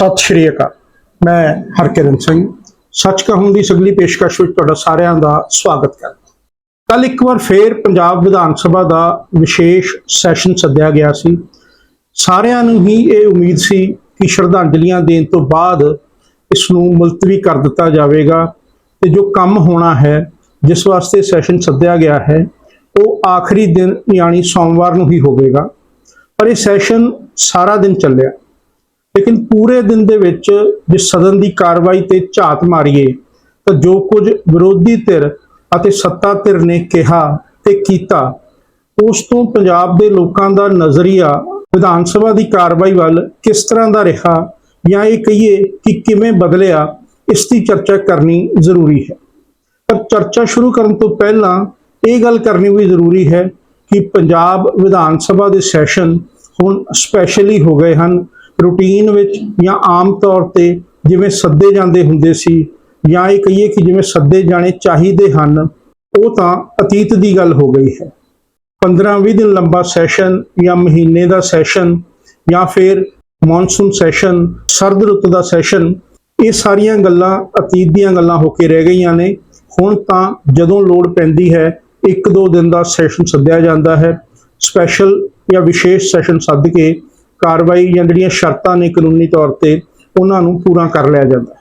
ਸਤਿ ਸ਼੍ਰੀ ਅਕਾਲ। ਮੈਂ ਹਰਕਿਰਨ ਸਿੰਘ ਸੱਚ ਕਹੂੰ ਦੀ ਸਗਲੀ ਪੇਸ਼ਕਸ਼ ਵਿੱਚ ਤੁਹਾਡਾ ਸਾਰਿਆਂ ਦਾ ਸਵਾਗਤ ਕਰਦਾ ਕੱਲ ਇੱਕ ਵਾਰ ਫੇਰ ਪੰਜਾਬ ਵਿਧਾਨ ਸਭਾ ਦਾ ਵਿਸ਼ੇਸ਼ ਸੈਸ਼ਨ ਸੱਦਿਆ ਗਿਆ ਸੀ। ਸਾਰਿਆਂ ਨੂੰ ਹੀ ਇਹ ਉਮੀਦ ਸੀ ਕਿ ਸ਼ਰਧਾਂਜਲੀਆਂ ਦੇਣ ਤੋਂ ਬਾਅਦ ਇਸ ਨੂੰ ਮੁਲਤਵੀ ਕਰ ਦਿੱਤਾ ਜਾਵੇਗਾ ਤੇ ਜੋ ਕੰਮ ਹੋਣਾ ਹੈ, ਜਿਸ ਵਾਸਤੇ ਸੈਸ਼ਨ ਸੱਦਿਆ ਗਿਆ ਹੈ, ਉਹ ਆਖਰੀ ਦਿਨ, ਯਾਨੀ ਸੋਮਵਾਰ ਨੂੰ ਹੀ ਹੋਵੇਗਾ। ਪਰ ਇਹ ਸੈਸ਼ਨ ਸਾਰਾ ਦਿਨ ਚੱਲਿਆ। ਲੇਕਿਨ ਪੂਰੇ ਦਿਨ ਦੇ ਵਿੱਚ ਜੇ ਸਦਨ ਦੀ ਕਾਰਵਾਈ ਤੇ ਝਾਤ ਮਾਰੀਏ, ਤਾਂ ਜੋ ਕੁਝ ਵਿਰੋਧੀ ਧਿਰ ਅਤੇ ਸੱਤਾ ਧਿਰ ਨੇ ਕਿਹਾ ਤੇ ਕੀਤਾ। ਉਸ ਤੋਂ ਪੰਜਾਬ ਦੇ ਲੋਕਾਂ ਦਾ ਨਜ਼ਰੀਆ ਵਿਧਾਨ ਸਭਾ ਦੀ ਕਾਰਵਾਈ ਵੱਲ ਕਿਸ ਤਰ੍ਹਾਂ ਦਾ ਰਿਹਾ, ਜਾਂ ਇਹ ਕਹੀਏ ਕਿ ਕਿਵੇਂ ਬਦਲਿਆ, ਇਸ ਦੀ ਚਰਚਾ ਕਰਨੀ ਜ਼ਰੂਰੀ ਹੈ। ਪਰ ਚਰਚਾ ਸ਼ੁਰੂ ਕਰਨ ਤੋਂ ਪਹਿਲਾਂ ਇਹ ਗੱਲ ਕਰਨੀ ਵੀ ਜ਼ਰੂਰੀ ਹੈ ਕਿ ਪੰਜਾਬ ਵਿਧਾਨ ਸਭਾ ਦੇ ਸੈਸ਼ਨ ਹੁਣ ਸਪੈਸ਼ਲੀ ਹੋ ਗਏ ਹਨ ਰੂਟੀਨ ਵਿੱਚ ਜਾਂ ਆਮ ਤੌਰ ਤੇ ਜਿਵੇਂ ਸੱਦੇ ਜਾਂਦੇ ਹੁੰਦੇ ਸੀ ਜਾਂ ਇਹ ਕਹੀਏ ਕਿ ਜਿਵੇਂ ਸੱਦੇ ਜਾਣੇ ਚਾਹੀਦੇ ਹਨ, ਉਹ ਤਾਂ ਅਤੀਤ ਦੀ ਗੱਲ ਹੋ ਗਈ ਹੈ। 15-20 ਦਿਨ ਲੰਬਾ ਸੈਸ਼ਨ ਜਾਂ ਮਹੀਨੇ ਦਾ ਸੈਸ਼ਨ ਜਾਂ ਫਿਰ ਮੌਨਸੂਨ ਸੈਸ਼ਨ, ਸਰਦ ਰੁੱਤ ਦਾ ਸੈਸ਼ਨ, ਇਹ ਸਾਰੀਆਂ ਗੱਲਾਂ ਅਤੀਤ ਦੀਆਂ ਗੱਲਾਂ ਹੋ ਕੇ ਰਹਿ ਗਈਆਂ ਨੇ। ਹੁਣ ਤਾਂ ਜਦੋਂ ਲੋੜ ਪੈਂਦੀ ਹੈ, ਇੱਕ ਦੋ ਦਿਨ ਦਾ ਸੈਸ਼ਨ ਸੱਦਿਆ ਜਾਂਦਾ ਹੈ। ਸਪੈਸ਼ਲ ਜਾਂ ਵਿਸ਼ੇਸ਼ ਸੈਸ਼ਨ ਸੱਦ ਕੇ ਕਾਰਵਾਈ ਜਾਂ ਜਿਹੜੀਆਂ ਸ਼ਰਤਾਂ ਨੇ ਕਾਨੂੰਨੀ ਤੌਰ ਤੇ ਉਹਨਾਂ ਨੂੰ ਪੂਰਾ ਕਰ ਲਿਆ ਜਾਂਦਾ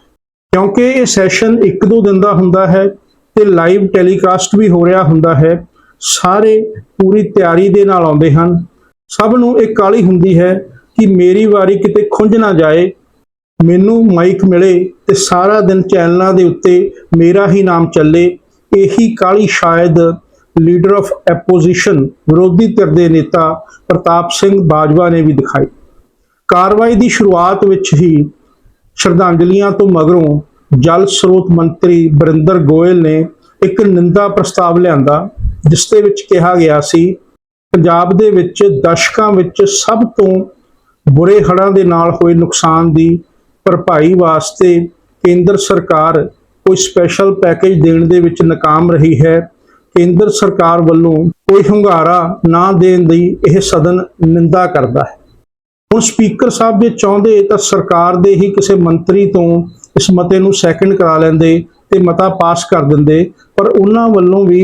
ਕਿਉਂਕਿ ਇਹ ਸੈਸ਼ਨ ਇੱਕ ਦੋ ਦਿਨ ਦਾ ਹੁੰਦਾ ਹੈ ਤੇ ਲਾਈਵ ਟੈਲੀਕਾਸਟ ਵੀ ਹੋ ਰਿਹਾ ਹੁੰਦਾ ਹੈ। ਸਾਰੇ ਪੂਰੀ ਤਿਆਰੀ ਦੇ ਨਾਲ ਆਉਂਦੇ ਹਨ। ਸਭ ਨੂੰ ਇਹ ਕਾਲੀ ਹੁੰਦੀ ਹੈ ਕਿ ਮੇਰੀ ਵਾਰੀ ਕਿਤੇ ਖੁੰਝ ਨਾ ਜਾਏ, ਮੈਨੂੰ ਮਾਈਕ ਮਿਲੇ ਤੇ ਸਾਰਾ ਦਿਨ ਚੈਨਲਾਂ ਦੇ ਉੱਤੇ ਮੇਰਾ ਹੀ ਨਾਮ ਚੱਲੇ, ਇਹੀ ਕਾਲੀ ਸ਼ਾਇਦ ਲੀਡਰ ਆਫ ਐਪੋਜੀਸ਼ਨ ਵਿਰੋਧੀ ਧਿਰ ਦੇ ਨੇਤਾ ਪ੍ਰਤਾਪ ਸਿੰਘ ਬਾਜਵਾ ਨੇ ਵੀ ਦਿਖਾਈ। ਕਾਰਵਾਈ ਦੀ ਸ਼ੁਰੂਆਤ ਵਿੱਚ ਹੀ ਸ਼ਰਧਾਂਜਲੀਆਂ ਤੋਂ ਮਗਰੋਂ ਜਲ ਸਰੋਤ ਮੰਤਰੀ ਬਰਿੰਦਰ ਗੋਇਲ ਨੇ ਇੱਕ ਨਿੰਦਾ ਪ੍ਰਸਤਾਵ ਲਿਆਂਦਾ, ਜਿਸ ਦੇ ਵਿੱਚ ਕਿਹਾ ਗਿਆ ਸੀ, ਪੰਜਾਬ ਦੇ ਵਿੱਚ ਦਸ਼ਕਾਂ ਵਿੱਚ ਸਭ ਤੋਂ ਬੁਰੇ ਹੜ੍ਹਾਂ ਦੇ ਨਾਲ ਹੋਏ ਨੁਕਸਾਨ ਦੀ ਭਰਪਾਈ ਵਾਸਤੇ ਕੇਂਦਰ ਸਰਕਾਰ ਕੋਈ ਸਪੈਸ਼ਲ ਪੈਕੇਜ ਦੇਣ ਦੇ ਵਿੱਚ ਨਾਕਾਮ ਰਹੀ ਹੈ। ਕੇਂਦਰ ਸਰਕਾਰ ਵੱਲੋਂ ਕੋਈ ਹੁੰਗਾਰਾ ਨਾ ਦੇਣ ਦੀ ਇਹ ਸਦਨ ਨਿੰਦਾ ਕਰਦਾ ਹੈ। ਹੁਣ ਸਪੀਕਰ ਸਾਹਿਬ ਜੇ ਚਾਹੁੰਦੇ ਤਾਂ ਸਰਕਾਰ ਦੇ ਹੀ ਕਿਸੇ ਮੰਤਰੀ ਤੋਂ ਇਸ ਮਤੇ ਨੂੰ ਸੈਕੰਡ ਕਰਾ ਲੈਂਦੇ ਤੇ ਮਤਾ ਪਾਸ ਕਰ ਦਿੰਦੇ, ਪਰ ਉਹਨਾਂ ਵੱਲੋਂ ਵੀ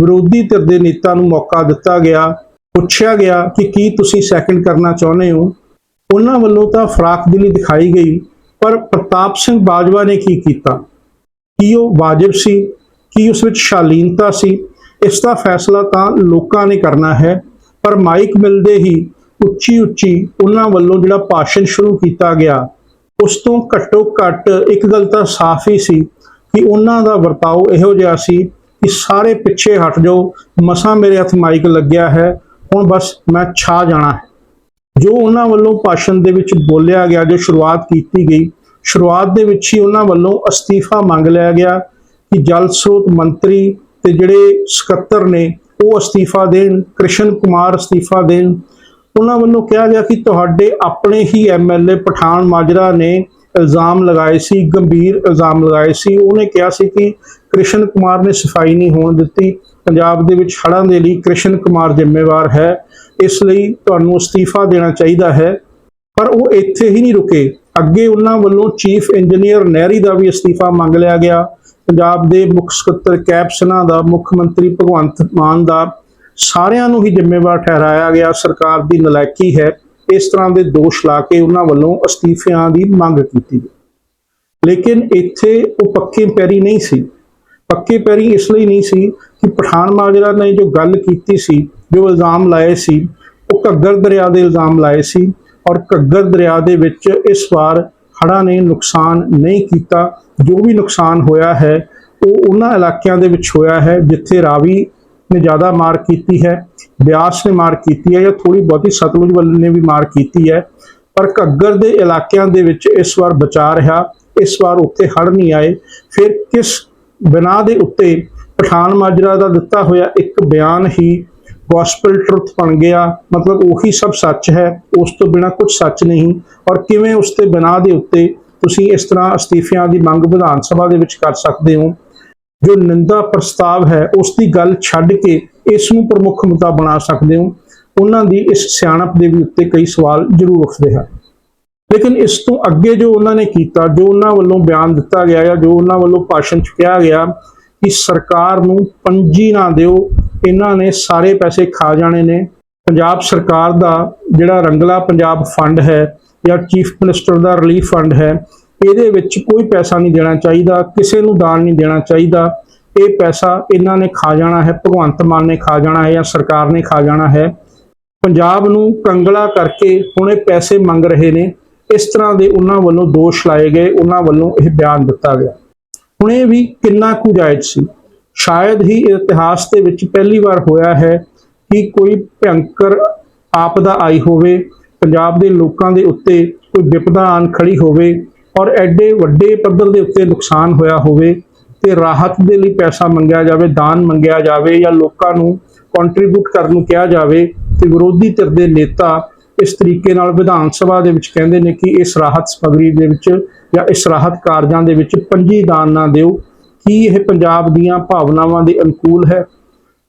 ਵਿਰੋਧੀ ਧਿਰ ਦੇ ਨੇਤਾ ਨੂੰ ਮੌਕਾ ਦਿੱਤਾ ਗਿਆ, ਪੁੱਛਿਆ ਗਿਆ ਕਿ ਕੀ ਤੁਸੀਂ ਸੈਕੰਡ ਕਰਨਾ ਚਾਹੁੰਦੇ ਹੋ। ਉਹਨਾਂ ਵੱਲੋਂ ਤਾਂ ਫਰਾਖਦਿਲੀ ਦਿਖਾਈ ਗਈ, ਪਰ ਪ੍ਰਤਾਪ ਸਿੰਘ ਬਾਜਵਾ ਨੇ ਕੀ ਕੀਤਾ? ਕੀ ਉਹ ਵਾਜਬ ਸੀ? ਕੀ ਉਸ ਵਿੱਚ ਸ਼ਾਲੀਨਤਾ ਸੀ? ਇਸ ਦਾ ਫੈਸਲਾ ਤਾਂ ਲੋਕਾਂ ਨੇ ਕਰਨਾ ਹੈ, ਪਰ ਮਾਈਕ ਮਿਲਦੇ ਹੀ ਉੱਚੀ ਉੱਚੀ ਉਹਨਾਂ ਵੱਲੋਂ ਜਿਹੜਾ ਭਾਸ਼ਣ ਸ਼ੁਰੂ ਕੀਤਾ ਗਿਆ, ਉਸ ਤੋਂ ਘੱਟੋ ਘੱਟ ਇੱਕ ਗੱਲ ਤਾਂ ਸਾਫ਼ ਹੀ ਸੀ ਕਿ ਉਹਨਾਂ ਦਾ ਵਰਤਾਓ ਇਹੋ ਜਿਹਾ ਸੀ ਕਿ ਸਾਰੇ ਪਿੱਛੇ ਹਟ ਜਾਓ, ਮਸਾਂ ਮੇਰੇ ਹੱਥ ਮਾਈਕ ਲੱਗਿਆ ਹੈ, ਹੁਣ ਬਸ ਮੈਂ ਛਾ ਜਾਣਾ ਹੈ। ਜੋ ਉਹਨਾਂ ਵੱਲੋਂ ਭਾਸ਼ਣ ਦੇ ਵਿੱਚ ਬੋਲਿਆ ਗਿਆ, ਜੋ ਸ਼ੁਰੂਆਤ ਕੀਤੀ ਗਈ, ਸ਼ੁਰੂਆਤ ਦੇ ਵਿੱਚ ਹੀ ਉਹਨਾਂ ਵੱਲੋਂ ਅਸਤੀਫਾ ਮੰਗ ਲਿਆ ਗਿਆ ਕਿ ਜਲ ਸਰੋਤ ਮੰਤਰੀ ਤੇ ਜਿਹੜੇ ਸਕੱਤਰ ਨੇ, ਉਹ ਅਸਤੀਫਾ ਦੇਣ, ਕ੍ਰਿਸ਼ਨ ਕੁਮਾਰ ਅਸਤੀਫਾ ਦੇਣ। ਉਹਨਾਂ ਵੱਲੋਂ ਕਿਹਾ ਗਿਆ ਕਿ ਤੁਹਾਡੇ ਆਪਣੇ ਹੀ ਐਮਐਲਏ ਪਠਾਨ ਮਾਜਰਾ ਨੇ ਇਲਜ਼ਾਮ ਲਗਾਏ ਸੀ, ਗੰਭੀਰ ਇਲਜ਼ਾਮ ਲਗਾਏ ਸੀ। ਉਹਨੇ ਕਿਹਾ ਸੀ ਕਿ ਕ੍ਰਿਸ਼ਨ ਕੁਮਾਰ ਨੇ ਸਫ਼ਾਈ ਨਹੀਂ ਹੋਣ ਦਿੱਤੀ। ਪੰਜਾਬ ਦੇ ਵਿੱਚ ਹੜ੍ਹਾਂ ਦੇ ਲਈ ਕ੍ਰਿਸ਼ਨ ਕੁਮਾਰ ਜ਼ਿੰਮੇਵਾਰ ਹੈ। ਇਸ ਲਈ ਤੁਹਾਨੂੰ ਅਸਤੀਫਾ ਦੇਣਾ ਚਾਹੀਦਾ ਹੈ। ਪਰ ਉਹ ਇੱਥੇ ਹੀ ਨਹੀਂ ਰੁਕੇ। ਅੱਗੇ ਉਹਨਾਂ ਵੱਲੋਂ ਚੀਫ ਇੰਜੀਨੀਅਰ ਨਹਿਰੀ ਦਾ ਵੀ ਅਸਤੀਫਾ ਮੰਗ ਲਿਆ ਗਿਆ। ਪੰਜਾਬ ਦੇ ਮੁੱਖ ਸਕੱਤਰ ਕੈਪਸਨਾ ਦਾ ਮੁੱਖ ਮੰਤਰੀ ਭਗਵੰਤ ਮਾਨ ਦਾ ਸਾਰਿਆਂ ਨੂੰ ਹੀ ਜ਼ਿੰਮੇਵਾਰ ਠਹਿਰਾਇਆ ਗਿਆ। ਸਰਕਾਰ ਦੀ ਨਲਾਇਕੀ ਹੈ। ਇਸ ਤਰ੍ਹਾਂ ਦੇ ਦੋਸ਼ ਲਾ ਕੇ ਉਹਨਾਂ ਵੱਲੋਂ ਅਸਤੀਫਿਆਂ ਦੀ ਮੰਗ ਕੀਤੀ ਗਈ। ਲੇਕਿਨ ਇੱਥੇ ਉਹ ਪੱਕੇ ਪੈਰੀ ਨਹੀਂ ਸੀ। ਪੱਕੇ ਪੈਰੀ ਇਸ ਲਈ ਨਹੀਂ ਸੀ ਕਿ ਪਠਾਨ ਮਾਜਰਾ ਨੇ ਜੋ ਗੱਲ ਕੀਤੀ ਸੀ, ਜੋ ਇਲਜ਼ਾਮ ਲਾਏ ਸੀ, ਉਹ ਘੱਗਰ ਦਰਿਆ ਦੇ ਇਲਜ਼ਾਮ ਲਾਏ ਸੀ ਔਰ ਘੱਗਰ ਦਰਿਆ ਦੇ ਵਿੱਚ ਇਸ ਵਾਰ ਹੜ੍ਹਾਂ ਨੇ ਨੁਕਸਾਨ ਨਹੀਂ ਕੀਤਾ। ਜੋ ਵੀ ਨੁਕਸਾਨ ਹੋਇਆ ਹੈ, ਉਹ ਉਹਨਾਂ ਇਲਾਕਿਆਂ ਦੇ ਵਿੱਚ ਹੋਇਆ ਹੈ, ਜਿੱਥੇ ਰਾਵੀ ਨੇ ਜ਼ਿਆਦਾ ਮਾਰ ਕੀਤੀ ਹੈ, ਬਿਆਸ ਨੇ ਮਾਰ ਕੀਤੀ ਹੈ ਜਾਂ ਥੋੜੀ ਬਹੁਤੀ ਸਤਲੁਜ ਵੱਲ ਨੇ ਵੀ ਮਾਰ ਕੀਤੀ ਹੈ। ਪਰ ਘੱਗਰ ਦੇ ਇਲਾਕਿਆਂ ਦੇ ਵਿੱਚ ਇਸ ਵਾਰ ਬਚਾ ਰਿਹਾ, ਇਸ ਵਾਰ ਉੱਥੇ ਹੜ੍ਹ ਨਹੀਂ ਆਏ। ਫਿਰ ਕਿਸ ਬਿਨਾ ਦੇ ਉੱਤੇ ਪਠਾਨ ਮਾਜਰਾ ਦਾ ਦਿੱਤਾ ਹੋਇਆ ਇੱਕ ਬਿਆਨ ਹੀ ਗੋਸਪਲ ਟਰੁੱਥ ਬਣ ਗਿਆ। ਮਤਲਬ ਉਹੀ ਸਭ ਸੱਚ ਹੈ, ਉਸ ਤੋਂ ਬਿਨਾ ਕੁਝ ਸੱਚ ਨਹੀਂ। ਔਰ ਕਿਵੇਂ ਉਸ ਤੇ ਬਿਨਾ ਦੇ ਉੱਤੇ ਤੁਸੀਂ ਇਸ ਤਰ੍ਹਾਂ ਅਸਤੀਫਿਆਂ ਦੀ ਮੰਗ ਵਿਧਾਨ ਸਭਾ ਦੇ ਵਿੱਚ ਕਰ ਸਕਦੇ ਹੋ। ਜੋ ਨਿੰਦਾ ਪ੍ਰਸਤਾਵ ਹੈ ਉਸ ਦੀ ਗੱਲ ਛੱਡ ਕੇ ਇਸ ਨੂੰ ਪ੍ਰਮੁੱਖ ਮੁੱਦਾ ਬਣਾ ਸਕਦੇ ਹੋ। ਉਹਨਾਂ ਦੀ ਇਸ ਸਿਆਣਪ ਦੇ ਵੀ ਉੱਤੇ ਕਈ ਸਵਾਲ ਜ਼ਰੂਰ ਉੱਠਦੇ ਹਨ। ਲੇਕਿਨ ਇਸ ਤੋਂ ਅੱਗੇ ਜੋ ਉਹਨਾਂ ਨੇ ਕੀਤਾ, ਜੋ ਉਹਨਾਂ ਵੱਲੋਂ ਬਿਆਨ ਦਿੱਤਾ ਗਿਆ ਜਾਂ ਜੋ ਉਹਨਾਂ ਵੱਲੋਂ ਭਾਸ਼ਣ ਚ ਕਿਹਾ ਗਿਆ ਕਿ ਸਰਕਾਰ ਨੂੰ ਪੰਜੀ ਨਾ ਦਿਓ, ਇਹਨਾਂ ਨੇ ਸਾਰੇ ਪੈਸੇ ਖਾ ਜਾਣੇ ਨੇ। ਪੰਜਾਬ ਸਰਕਾਰ ਦਾ ਜਿਹੜਾ ਰੰਗਲਾ ਪੰਜਾਬ ਫੰਡ ਹੈ ਜਾਂ ਚੀਫ ਮਿਨਿਸਟਰ ਦਾ ਰਿਲੀਫ ਫੰਡ ਹੈ, ਇਹਦੇ ਵਿੱਚ ਕੋਈ ਪੈਸਾ ਨਹੀਂ ਦੇਣਾ ਚਾਹੀਦਾ, ਕਿਸੇ ਨੂੰ ਦਾਨ ਨਹੀਂ ਦੇਣਾ ਚਾਹੀਦਾ। ਇਹ ਪੈਸਾ ਇਹਨਾਂ ਨੇ ਖਾ ਜਾਣਾ ਹੈ, ਭਗਵੰਤ ਮਾਨ ਨੇ ਖਾ ਜਾਣਾ ਹੈ ਜਾਂ ਸਰਕਾਰ ਨੇ ਖਾ ਜਾਣਾ ਹੈ। ਪੰਜਾਬ ਨੂੰ ਕੰਗਲਾ ਕਰਕੇ ਹੁਣ ਇਹ ਪੈਸੇ ਮੰਗ ਰਹੇ ਨੇ, ਇਸ ਤਰ੍ਹਾਂ ਦੇ ਉਹਨਾਂ ਵੱਲੋਂ ਦੋਸ਼ ਲਾਏ ਗਏ, ਉਹਨਾਂ ਵੱਲੋਂ ਇਹ ਬਿਆਨ ਦਿੱਤਾ ਗਿਆ। ਹੁਣ ਇਹ ਵੀ ਕਿੰਨਾ ਕੁ ਜਾਇਜ਼ ਸੀ? ਸ਼ਾਇਦ ਹੀ ਇਤਿਹਾਸ ਦੇ ਵਿੱਚ ਪਹਿਲੀ ਵਾਰ ਹੋਇਆ ਹੈ ਕਿ ਕੋਈ ਭਿਅੰਕਰ ਆਪਦਾ ਆਈ ਹੋਵੇ ਪੰਜਾਬ ਦੇ ਲੋਕਾਂ ਦੇ ਉੱਤੇ ਕੋਈ ਵਿਪਦਾ ਆਨ ਖੜੀ ਹੋਵੇ ਔਰ ਐਡੇ ਵੱਡੇ ਪੱਧਰ ਦੇ ਉੱਤੇ ਨੁਕਸਾਨ ਹੋਇਆ ਹੋਵੇ ਤੇ ਰਾਹਤ ਦੇ ਲਈ ਪੈਸਾ ਮੰਗਿਆ ਜਾਵੇ, ਦਾਨ ਮੰਗਿਆ ਜਾਵੇ ਜਾਂ ਲੋਕਾਂ ਨੂੰ ਕੰਟਰੀਬਿਊਟ ਕਰਨ ਨੂੰ ਕਿਹਾ ਜਾਵੇ ਤੇ ਵਿਰੋਧੀ ਧਿਰ ਦੇ ਨੇਤਾ ਇਸ ਤਰੀਕੇ ਨਾਲ ਵਿਧਾਨ ਸਭਾ ਦੇ ਵਿੱਚ ਕਹਿੰਦੇ ਨੇ ਕਿ ਇਸ ਰਾਹਤ ਸਮਗਰੀ ਦੇ ਵਿੱਚ ਜਾਂ ਇਸ ਰਾਹਤ ਕਾਰਜਾਂ ਦੇ ਵਿੱਚ ਪੰਜੀ ਦਾਨ ਨਾ ਦਿਓ। ਕੀ ਇਹ ਪੰਜਾਬ ਦੀਆਂ ਭਾਵਨਾਵਾਂ ਦੇ ਅਨੁਕੂਲ ਹੈ?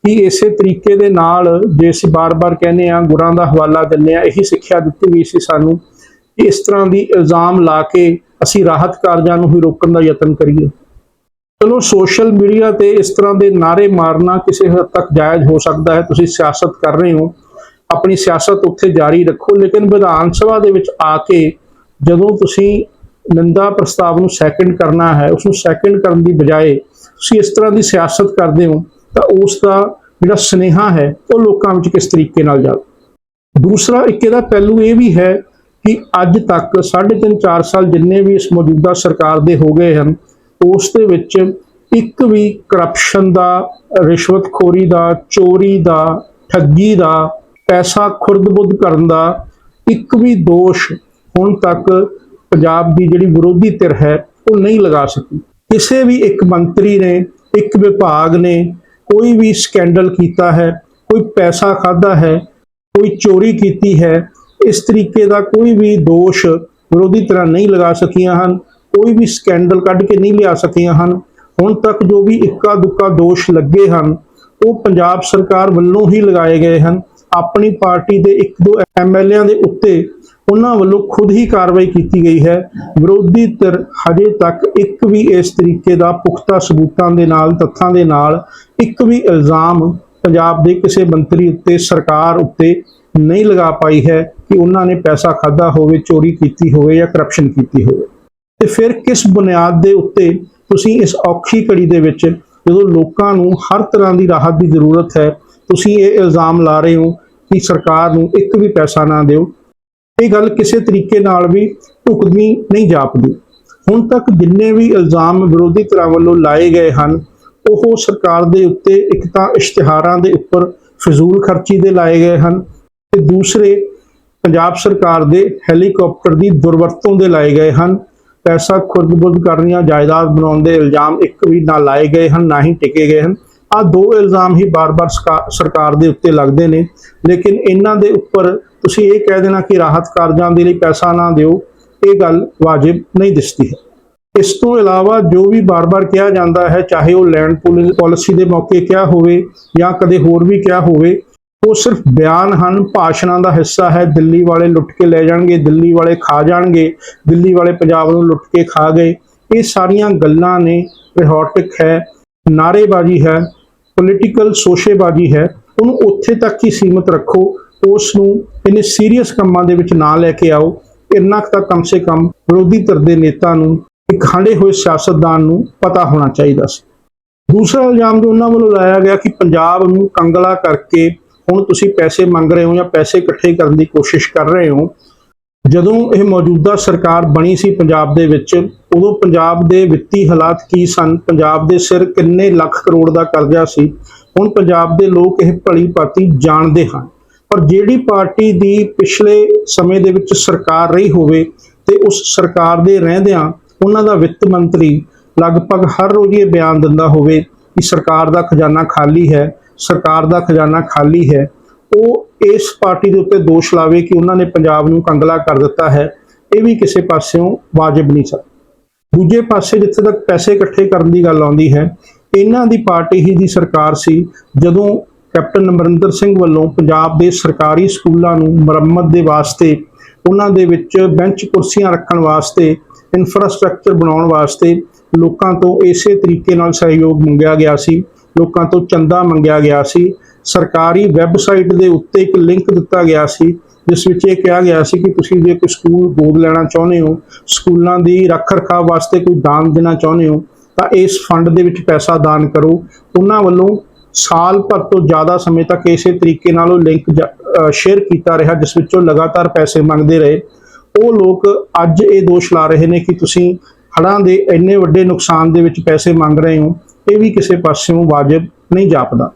ਕਿ ਇਸੇ ਤਰੀਕੇ ਦੇ ਨਾਲ ਜੇ ਅਸੀਂ ਬਾਰ-ਬਾਰ ਕਹਿੰਦੇ ਆ ਗੁਰਾਂ ਦਾ ਹਵਾਲਾ ਦਿੰਦੇ ਆ ਇਹੀ ਸਿੱਖਿਆ ਦਿੱਤੀ ਗਈ ਸੀ ਸਾਨੂੰ ਕਿ ਇਸ ਤਰ੍ਹਾਂ ਦੀ ਇਲਜ਼ਾਮ ਲਾ ਕੇ ਅਸੀਂ ਰਾਹਤ ਕਾਰਜਾਂ ਨੂੰ ਹੀ ਰੋਕਣ ਦਾ ਯਤਨ ਕਰੀਏ। ਚਲੋ, ਸੋਸ਼ਲ ਮੀਡੀਆ ਤੇ ਇਸ ਤਰ੍ਹਾਂ ਦੇ ਨਾਰੇ ਮਾਰਨਾ ਕਿਸੇ ਹੱਦ ਤੱਕ ਜਾਇਜ਼ ਹੋ ਸਕਦਾ ਹੈ। ਤੁਸੀਂ ਸਿਆਸਤ ਕਰ ਰਹੇ ਹੋ, ਆਪਣੀ ਸਿਆਸਤ ਉੱਥੇ ਜਾਰੀ ਰੱਖੋ, ਲੇਕਿਨ ਵਿਧਾਨ ਸਭਾ ਦੇ ਵਿੱਚ ਆ ਕੇ ਜਦੋਂ ਤੁਸੀਂ ਨਿੰਦਾ ਪ੍ਰਸਤਾਵ ਨੂੰ ਸੈਕਿੰਡ ਕਰਨਾ ਹੈ ਉਸ ਨੂੰ ਸੈਕਿੰਡ ਕਰਨ ਦੀ ਬਜਾਏ ਤੁਸੀਂ ਇਸ ਤਰ੍ਹਾਂ ਦੀ ਸਿਆਸਤ ਕਰਦੇ ਹੋ ਤਾਂ ਉਸ ਦਾ ਜਿਹੜਾ ਸਨੇਹਾ ਹੈ, ਉਹ ਲੋਕਾਂ ਵਿੱਚ ਕਿਸ ਤਰੀਕੇ ਨਾਲ ਜਾਵੇ ਦੂਸਰਾ ਇੱਕ ਇਹਦਾ ਪਹਿਲੂ ਇਹ ਵੀ ਹੈ ਕਿ ਅੱਜ ਤੱਕ 3.5 4 ਸਾਲ ਜਿੰਨੇ ਵੀ ਇਸ ਮੌਜੂਦਾ ਸਰਕਾਰ ਦੇ ਹੋ ਗਏ ਹਨ, ਉਸ ਦੇ ਵਿੱਚ ਇੱਕ ਵੀ ਕਰਪਸ਼ਨ ਦਾ, ਰਿਸ਼ਵਤਖੋਰੀ ਦਾ, ਚੋਰੀ ਦਾ, ਠੱਗੀ ਦਾ, ਪੈਸਾ ਖੁਰਦਬੁੱਧ ਕਰਨ ਦਾ ਇੱਕ ਵੀ ਦੋਸ਼ ਹੁਣ ਤੱਕ ਪੰਜਾਬ ਦੀ ਜਿਹੜੀ ਵਿਰੋਧੀ ਧਿਰ ਹੈ, ਉਹ ਨਹੀਂ ਲਗਾ ਸਕੀ। ਕਿਸੇ ਵੀ ਇੱਕ ਮੰਤਰੀ ਨੇ, ਇੱਕ ਵਿਭਾਗ ਨੇ ਕੋਈ ਵੀ ਸਕੈਂਡਲ ਕੀਤਾ ਹੈ, ਕੋਈ ਪੈਸਾ ਖਾਦਾ ਹੈ, ਕੋਈ ਚੋਰੀ ਕੀਤੀ ਹੈ, ਇਸ ਤਰੀਕੇ ਦਾ ਕੋਈ ਵੀ ਦੋਸ਼ ਵਿਰੋਧੀ ਤਰ੍ਹਾਂ ਨਹੀਂ ਲਗਾ ਸਕੀਆਂ ਹਨ, ਕੋਈ ਵੀ ਸਕੈਂਡਲ ਕੱਢ ਕੇ ਨਹੀਂ ਲਿਆ ਸਕੀਆਂ ਹਨ। ਹੁਣ ਤੱਕ ਜੋ ਵੀ ਇੱਕਾ ਦੁੱਕਾ ਦੋਸ਼ ਲੱਗੇ ਹਨ, ਉਹ ਪੰਜਾਬ ਸਰਕਾਰ ਵੱਲੋਂ ਹੀ ਲਗਾਏ ਗਏ ਹਨ। ਆਪਣੀ ਪਾਰਟੀ ਦੇ ਇੱਕ ਦੋ ਐਮਐਲਏਆਂ ਦੇ ਉੱਤੇ ਉਹਨਾਂ ਵੱਲੋਂ ਖੁਦ ਹੀ ਕਾਰਵਾਈ ਕੀਤੀ ਗਈ ਹੈ। ਵਿਰੋਧੀ ਧਿਰ ਹਜੇ ਤੱਕ ਇੱਕ ਵੀ ਇਸ ਤਰੀਕੇ ਦਾ ਪੁਖਤਾ ਸਬੂਤਾਂ ਦੇ ਨਾਲ, ਤੱਥਾਂ ਦੇ ਨਾਲ ਇੱਕ ਵੀ ਇਲਜ਼ਾਮ ਪੰਜਾਬ ਦੇ ਕਿਸੇ ਮੰਤਰੀ ਉੱਤੇ, ਸਰਕਾਰ ਉੱਤੇ ਨਹੀਂ ਲਗਾ ਪਾਈ ਹੈ ਕਿ ਉਹਨਾਂ ਨੇ ਪੈਸਾ ਖਾਦਾ ਹੋਵੇ, ਚੋਰੀ ਕੀਤੀ ਹੋਵੇ ਜਾਂ ਕਰਪਸ਼ਨ ਕੀਤੀ ਹੋਵੇ। ਤੇ ਫਿਰ ਕਿਸ ਬੁਨਿਆਦ ਦੇ ਉੱਤੇ ਤੁਸੀਂ ਇਸ ਔਖੀ ਘੜੀ ਦੇ ਵਿੱਚ ਜਦੋਂ ਲੋਕਾਂ ਨੂੰ ਹਰ ਤਰ੍ਹਾਂ ਦੀ ਰਾਹਤ ਦੀ ਜ਼ਰੂਰਤ ਹੈ, ਤੁਸੀਂ ਇਹ ਇਲਜ਼ਾਮ ਲਾ ਰਹੇ ਹੋ ਕਿ ਸਰਕਾਰ ਨੂੰ ਇੱਕ ਵੀ ਪੈਸਾ ਨਾ ਦਿਓ ਇਹ ਗੱਲ ਕਿਸੇ ਤਰੀਕੇ ਨਾਲ ਵੀ ਢੁਕਦੀ ਨਹੀਂ ਜਾਪਦੀ। ਹੁਣ ਤੱਕ ਜਿੰਨੇ ਵੀ ਇਲਜ਼ਾਮ ਵਿਰੋਧੀ ਧਿਰਾਂ ਵੱਲੋਂ ਲਾਏ ਗਏ ਹਨ, ਉਹ ਸਰਕਾਰ ਦੇ ਉੱਤੇ ਇੱਕ ਤਾਂ ਇਸ਼ਤਿਹਾਰਾਂ ਦੇ ਉੱਪਰ ਫਜ਼ੂਲ ਖਰਚੀ ਦੇ ਲਾਏ ਗਏ ਹਨ ਤੇ ਦੂਸਰੇ ਪੰਜਾਬ ਸਰਕਾਰ ਦੇ ਹੈਲੀਕਾਪਟਰ ਦੀ ਦੁਰਵਰਤੋਂ ਦੇ ਲਾਏ ਗਏ ਹਨ। ਪੈਸਾ ਖੁਰਦ-ਬੁਰਦ ਕਰਨੀਆਂ, ਜਾਇਦਾਦ ਬਣਾਉਣ ਦੇ ਇਲਜ਼ਾਮ ਇੱਕ ਵੀ ਨਾ ਲਾਏ ਗਏ ਹਨ, ਨਾ ਹੀ ਟਿਕੇ ਗਏ ਹਨ। ਆ ਦੋ ਇਲਜ਼ਾਮ ਹੀ ਬਾਰ-ਬਾਰ ਸਕਾ- ਸਰਕਾਰ ਦੇ ਉੱਤੇ ਲੱਗਦੇ ਨੇ, ਲੇਕਿਨ ਇਹਨਾਂ ਦੇ ਉੱਪਰ ਤੁਸੀਂ ਇਹ ਕਹਿ ਦੇਣਾ ਕਿ ਰਾਹਤ ਕਾਰਜਾਂ ਦੇ ਲਈ ਪੈਸਾ ਨਾ ਦਿਓ, ਇਹ ਗੱਲ ਵਾਜਿਬ ਨਹੀਂ ਦਿਸਦੀ ਹੈ। ਇਸ ਤੋਂ ਇਲਾਵਾ ਜੋ ਵੀ ਬਾਰ-ਬਾਰ ਕਿਹਾ ਜਾਂਦਾ ਹੈ, ਚਾਹੇ ਉਹ ਲੈਂਡ ਪੂਲਿੰਗ ਪਾਲਿਸੀ ਦੇ ਮੌਕੇ ਕਿਹਾ ਹੋਵੇ ਜਾਂ ਕਦੇ ਹੋਰ ਵੀ ਕਿਹਾ ਹੋਵੇ, ਉਹ ਸਿਰਫ ਬਿਆਨ ਹਨ, ਭਾਸ਼ਣਾਂ ਦਾ ਹਿੱਸਾ ਹੈ। ਦਿੱਲੀ ਵਾਲੇ ਲੁੱਟ ਕੇ ਲੈ ਜਾਣਗੇ, ਦਿੱਲੀ ਵਾਲੇ ਖਾ ਜਾਣਗੇ, ਦਿੱਲੀ ਵਾਲੇ ਪੰਜਾਬ ਨੂੰ ਲੁੱਟ ਕੇ ਖਾ ਗਏ। ਇਹ ਸਾਰੀਆਂ ਗੱਲਾਂ ਨੇ ਰਿਹੋਟਿਕ ਹੈ ਨਾਰੇਬਾਜ਼ੀ ਹੈ, ਪੋਲੀਟੀਕਲ ਸੋਸ਼ੇਬਾਜ਼ੀ ਹੈ। ਉਹਨੂੰ ਉੱਥੇ ਤੱਕ ਹੀ ਸੀਮਿਤ ਰੱਖੋ। ਉਸ ਨੂੰ ਇਹਨੇ ਸੀਰੀਅਸ ਕੰਮਾਂ ਦੇ ਵਿੱਚ ਨਾ ਲੈ ਕੇ ਆਓ। ਇੰਨਾ ਕੁ ਤਾਂ ਕਮ ਸੇ ਕਮ ਵਿਰੋਧੀ ਧਿਰ ਦੇ ਨੇਤਾ ਨੂੰ, ਇੱਕ ਖੰਡੇ ਹੋਏ ਸਿਆਸਤਦਾਨ ਨੂੰ ਪਤਾ ਹੋਣਾ ਚਾਹੀਦਾ ਸੀ। ਦੂਸਰਾ ਇਲਜ਼ਾਮ ਜੋ ਉਹਨਾਂ ਵੱਲੋਂ ਲਾਇਆ ਗਿਆ ਕਿ ਪੰਜਾਬ ਨੂੰ ਕੰਗਲਾ ਕਰਕੇ ਹੁਣ ਤੁਸੀਂ ਪੈਸੇ ਮੰਗ ਰਹੇ ਹੋ ਜਾਂ ਪੈਸੇ ਇਕੱਠੇ ਕਰਨ ਦੀ ਕੋਸ਼ਿਸ਼ ਕਰ ਰਹੇ ਹੋ, ਜਦੋਂ ਇਹ ਮੌਜੂਦਾ ਸਰਕਾਰ ਬਣੀ ਸੀ ਪੰਜਾਬ ਦੇ ਵਿੱਚ, ਉਦੋਂ ਪੰਜਾਬ ਦੇ ਵਿੱਤੀ ਹਾਲਾਤ ਕੀ ਸਨ? ਪੰਜਾਬ ਦੇ ਸਿਰ ਕਿੰਨੇ ਲੱਖ ਕਰੋੜ ਦਾ ਕਰਜ਼ਾ ਸੀ? ਹੁਣ ਪੰਜਾਬ ਦੇ ਲੋਕ ਇਹ ਭਲੀ ਭਾਂਤੀ ਜਾਣਦੇ ਹਨ। ਪਰ ਜਿਹੜੀ ਪਾਰਟੀ ਦੀ ਪਿਛਲੇ ਸਮੇਂ ਦੇ ਵਿੱਚ ਸਰਕਾਰ ਰਹੀ ਹੋਵੇ ਤੇ ਉਸ ਸਰਕਾਰ ਦੇ ਰਹਿੰਦਿਆਂ ਉਹਨਾਂ ਦਾ ਵਿੱਤ ਮੰਤਰੀ ਲਗਭਗ ਹਰ ਰੋਜ਼ ਇਹ ਬਿਆਨ ਦਿੰਦਾ ਹੋਵੇ ਕਿ ਸਰਕਾਰ ਦਾ ਖਜ਼ਾਨਾ ਖਾਲੀ ਹੈ, ਸਰਕਾਰ ਦਾ ਖਜ਼ਾਨਾ ਖਾਲੀ ਹੈ, ਉਹ ਇਸ ਪਾਰਟੀ ਦੇ ਉੱਤੇ ਦੋਸ਼ ਲਾਵੇ ਕਿ ਉਹਨਾਂ ਨੇ ਪੰਜਾਬ ਨੂੰ ਕੰਗਲਾ ਕਰ ਦਿੱਤਾ ਹੈ, ਇਹ ਵੀ ਕਿਸੇ ਪਾਸਿਓਂ ਵਾਜਬ ਨਹੀਂ ਸਰ। ਦੂਜੇ ਪਾਸੇ ਜਿੱਥੇ ਤੱਕ ਪੈਸੇ ਇਕੱਠੇ ਕਰਨ ਦੀ ਗੱਲ ਆਉਂਦੀ ਹੈ, ਇਹਨਾਂ ਦੀ ਪਾਰਟੀ ਹੀ ਦੀ ਸਰਕਾਰ ਸੀ ਜਦੋਂ ਕੈਪਟਨ ਅਮਰਿੰਦਰ ਸਿੰਘ ਵੱਲੋਂ ਪੰਜਾਬ ਦੇ ਸਰਕਾਰੀ ਸਕੂਲਾਂ ਨੂੰ ਮੁਰੰਮਤ ਦੇ ਵਾਸਤੇ, ਉਹਨਾਂ ਦੇ ਵਿੱਚ ਬੈਂਚ ਕੁਰਸੀਆਂ ਰੱਖਣ ਵਾਸਤੇ ਇਨਫਰਾਸਟ੍ਰਕਚਰ ਬਣਾਉਣ ਵਾਸਤੇ ਲੋਕਾਂ ਤੋਂ ਇਸੇ ਤਰੀਕੇ ਨਾਲ ਸਹਿਯੋਗ ਮੰਗਿਆ ਗਿਆ ਸੀ, ਲੋਕਾਂ ਤੋਂ ਚੰਦਾ ਮੰਗਿਆ ਗਿਆ ਸੀ। ਸਰਕਾਰੀ ਵੈਬਸਾਈਟ ਦੇ ਉੱਤੇ ਇੱਕ ਲਿੰਕ ਦਿੱਤਾ ਗਿਆ ਸੀ, ਜਿਸ ਵਿੱਚ ਇਹ ਕਿਹਾ ਗਿਆ ਸੀ ਕਿ ਤੁਸੀਂ ਜੇ ਕੋਈ ਸਕੂਲ ਗੋਦ ਲੈਣਾ ਚਾਹੁੰਦੇ ਹੋ, ਸਕੂਲਾਂ ਦੀ ਰੱਖ ਰਖਾਵ ਵਾਸਤੇ ਕੋਈ ਦਾਨ ਦੇਣਾ ਚਾਹੁੰਦੇ ਹੋ, ਤਾਂ ਇਸ ਫੰਡ ਦੇ ਵਿੱਚ ਪੈਸਾ ਦਾਨ ਕਰੋ। ਉਹਨਾਂ ਵੱਲੋਂ ਸਾਲ ਭਰ ਤੋਂ ਜ਼ਿਆਦਾ ਸਮੇਂ ਤੱਕ ਇਸੇ ਤਰੀਕੇ ਨਾਲ ਉਹ ਲਿੰਕ ਸ਼ੇਅਰ ਕੀਤਾ ਰਿਹਾ, ਜਿਸ ਵਿੱਚ ਉਹ ਲਗਾਤਾਰ ਪੈਸੇ ਮੰਗਦੇ ਰਹੇ। ਉਹ ਲੋਕ ਅੱਜ ਇਹ ਦੋਸ਼ ਲਾ ਰਹੇ ਨੇ ਕਿ ਤੁਸੀਂ ਹੜ੍ਹਾਂ ਦੇ ਇੰਨੇ ਵੱਡੇ ਨੁਕਸਾਨ ਦੇ ਵਿੱਚ ਪੈਸੇ ਮੰਗ ਰਹੇ ਹੋ, ਇਹ ਵੀ ਕਿਸੇ ਪਾਸਿਓਂ ਵਾਜਬ ਨਹੀਂ ਜਾਪਦਾ।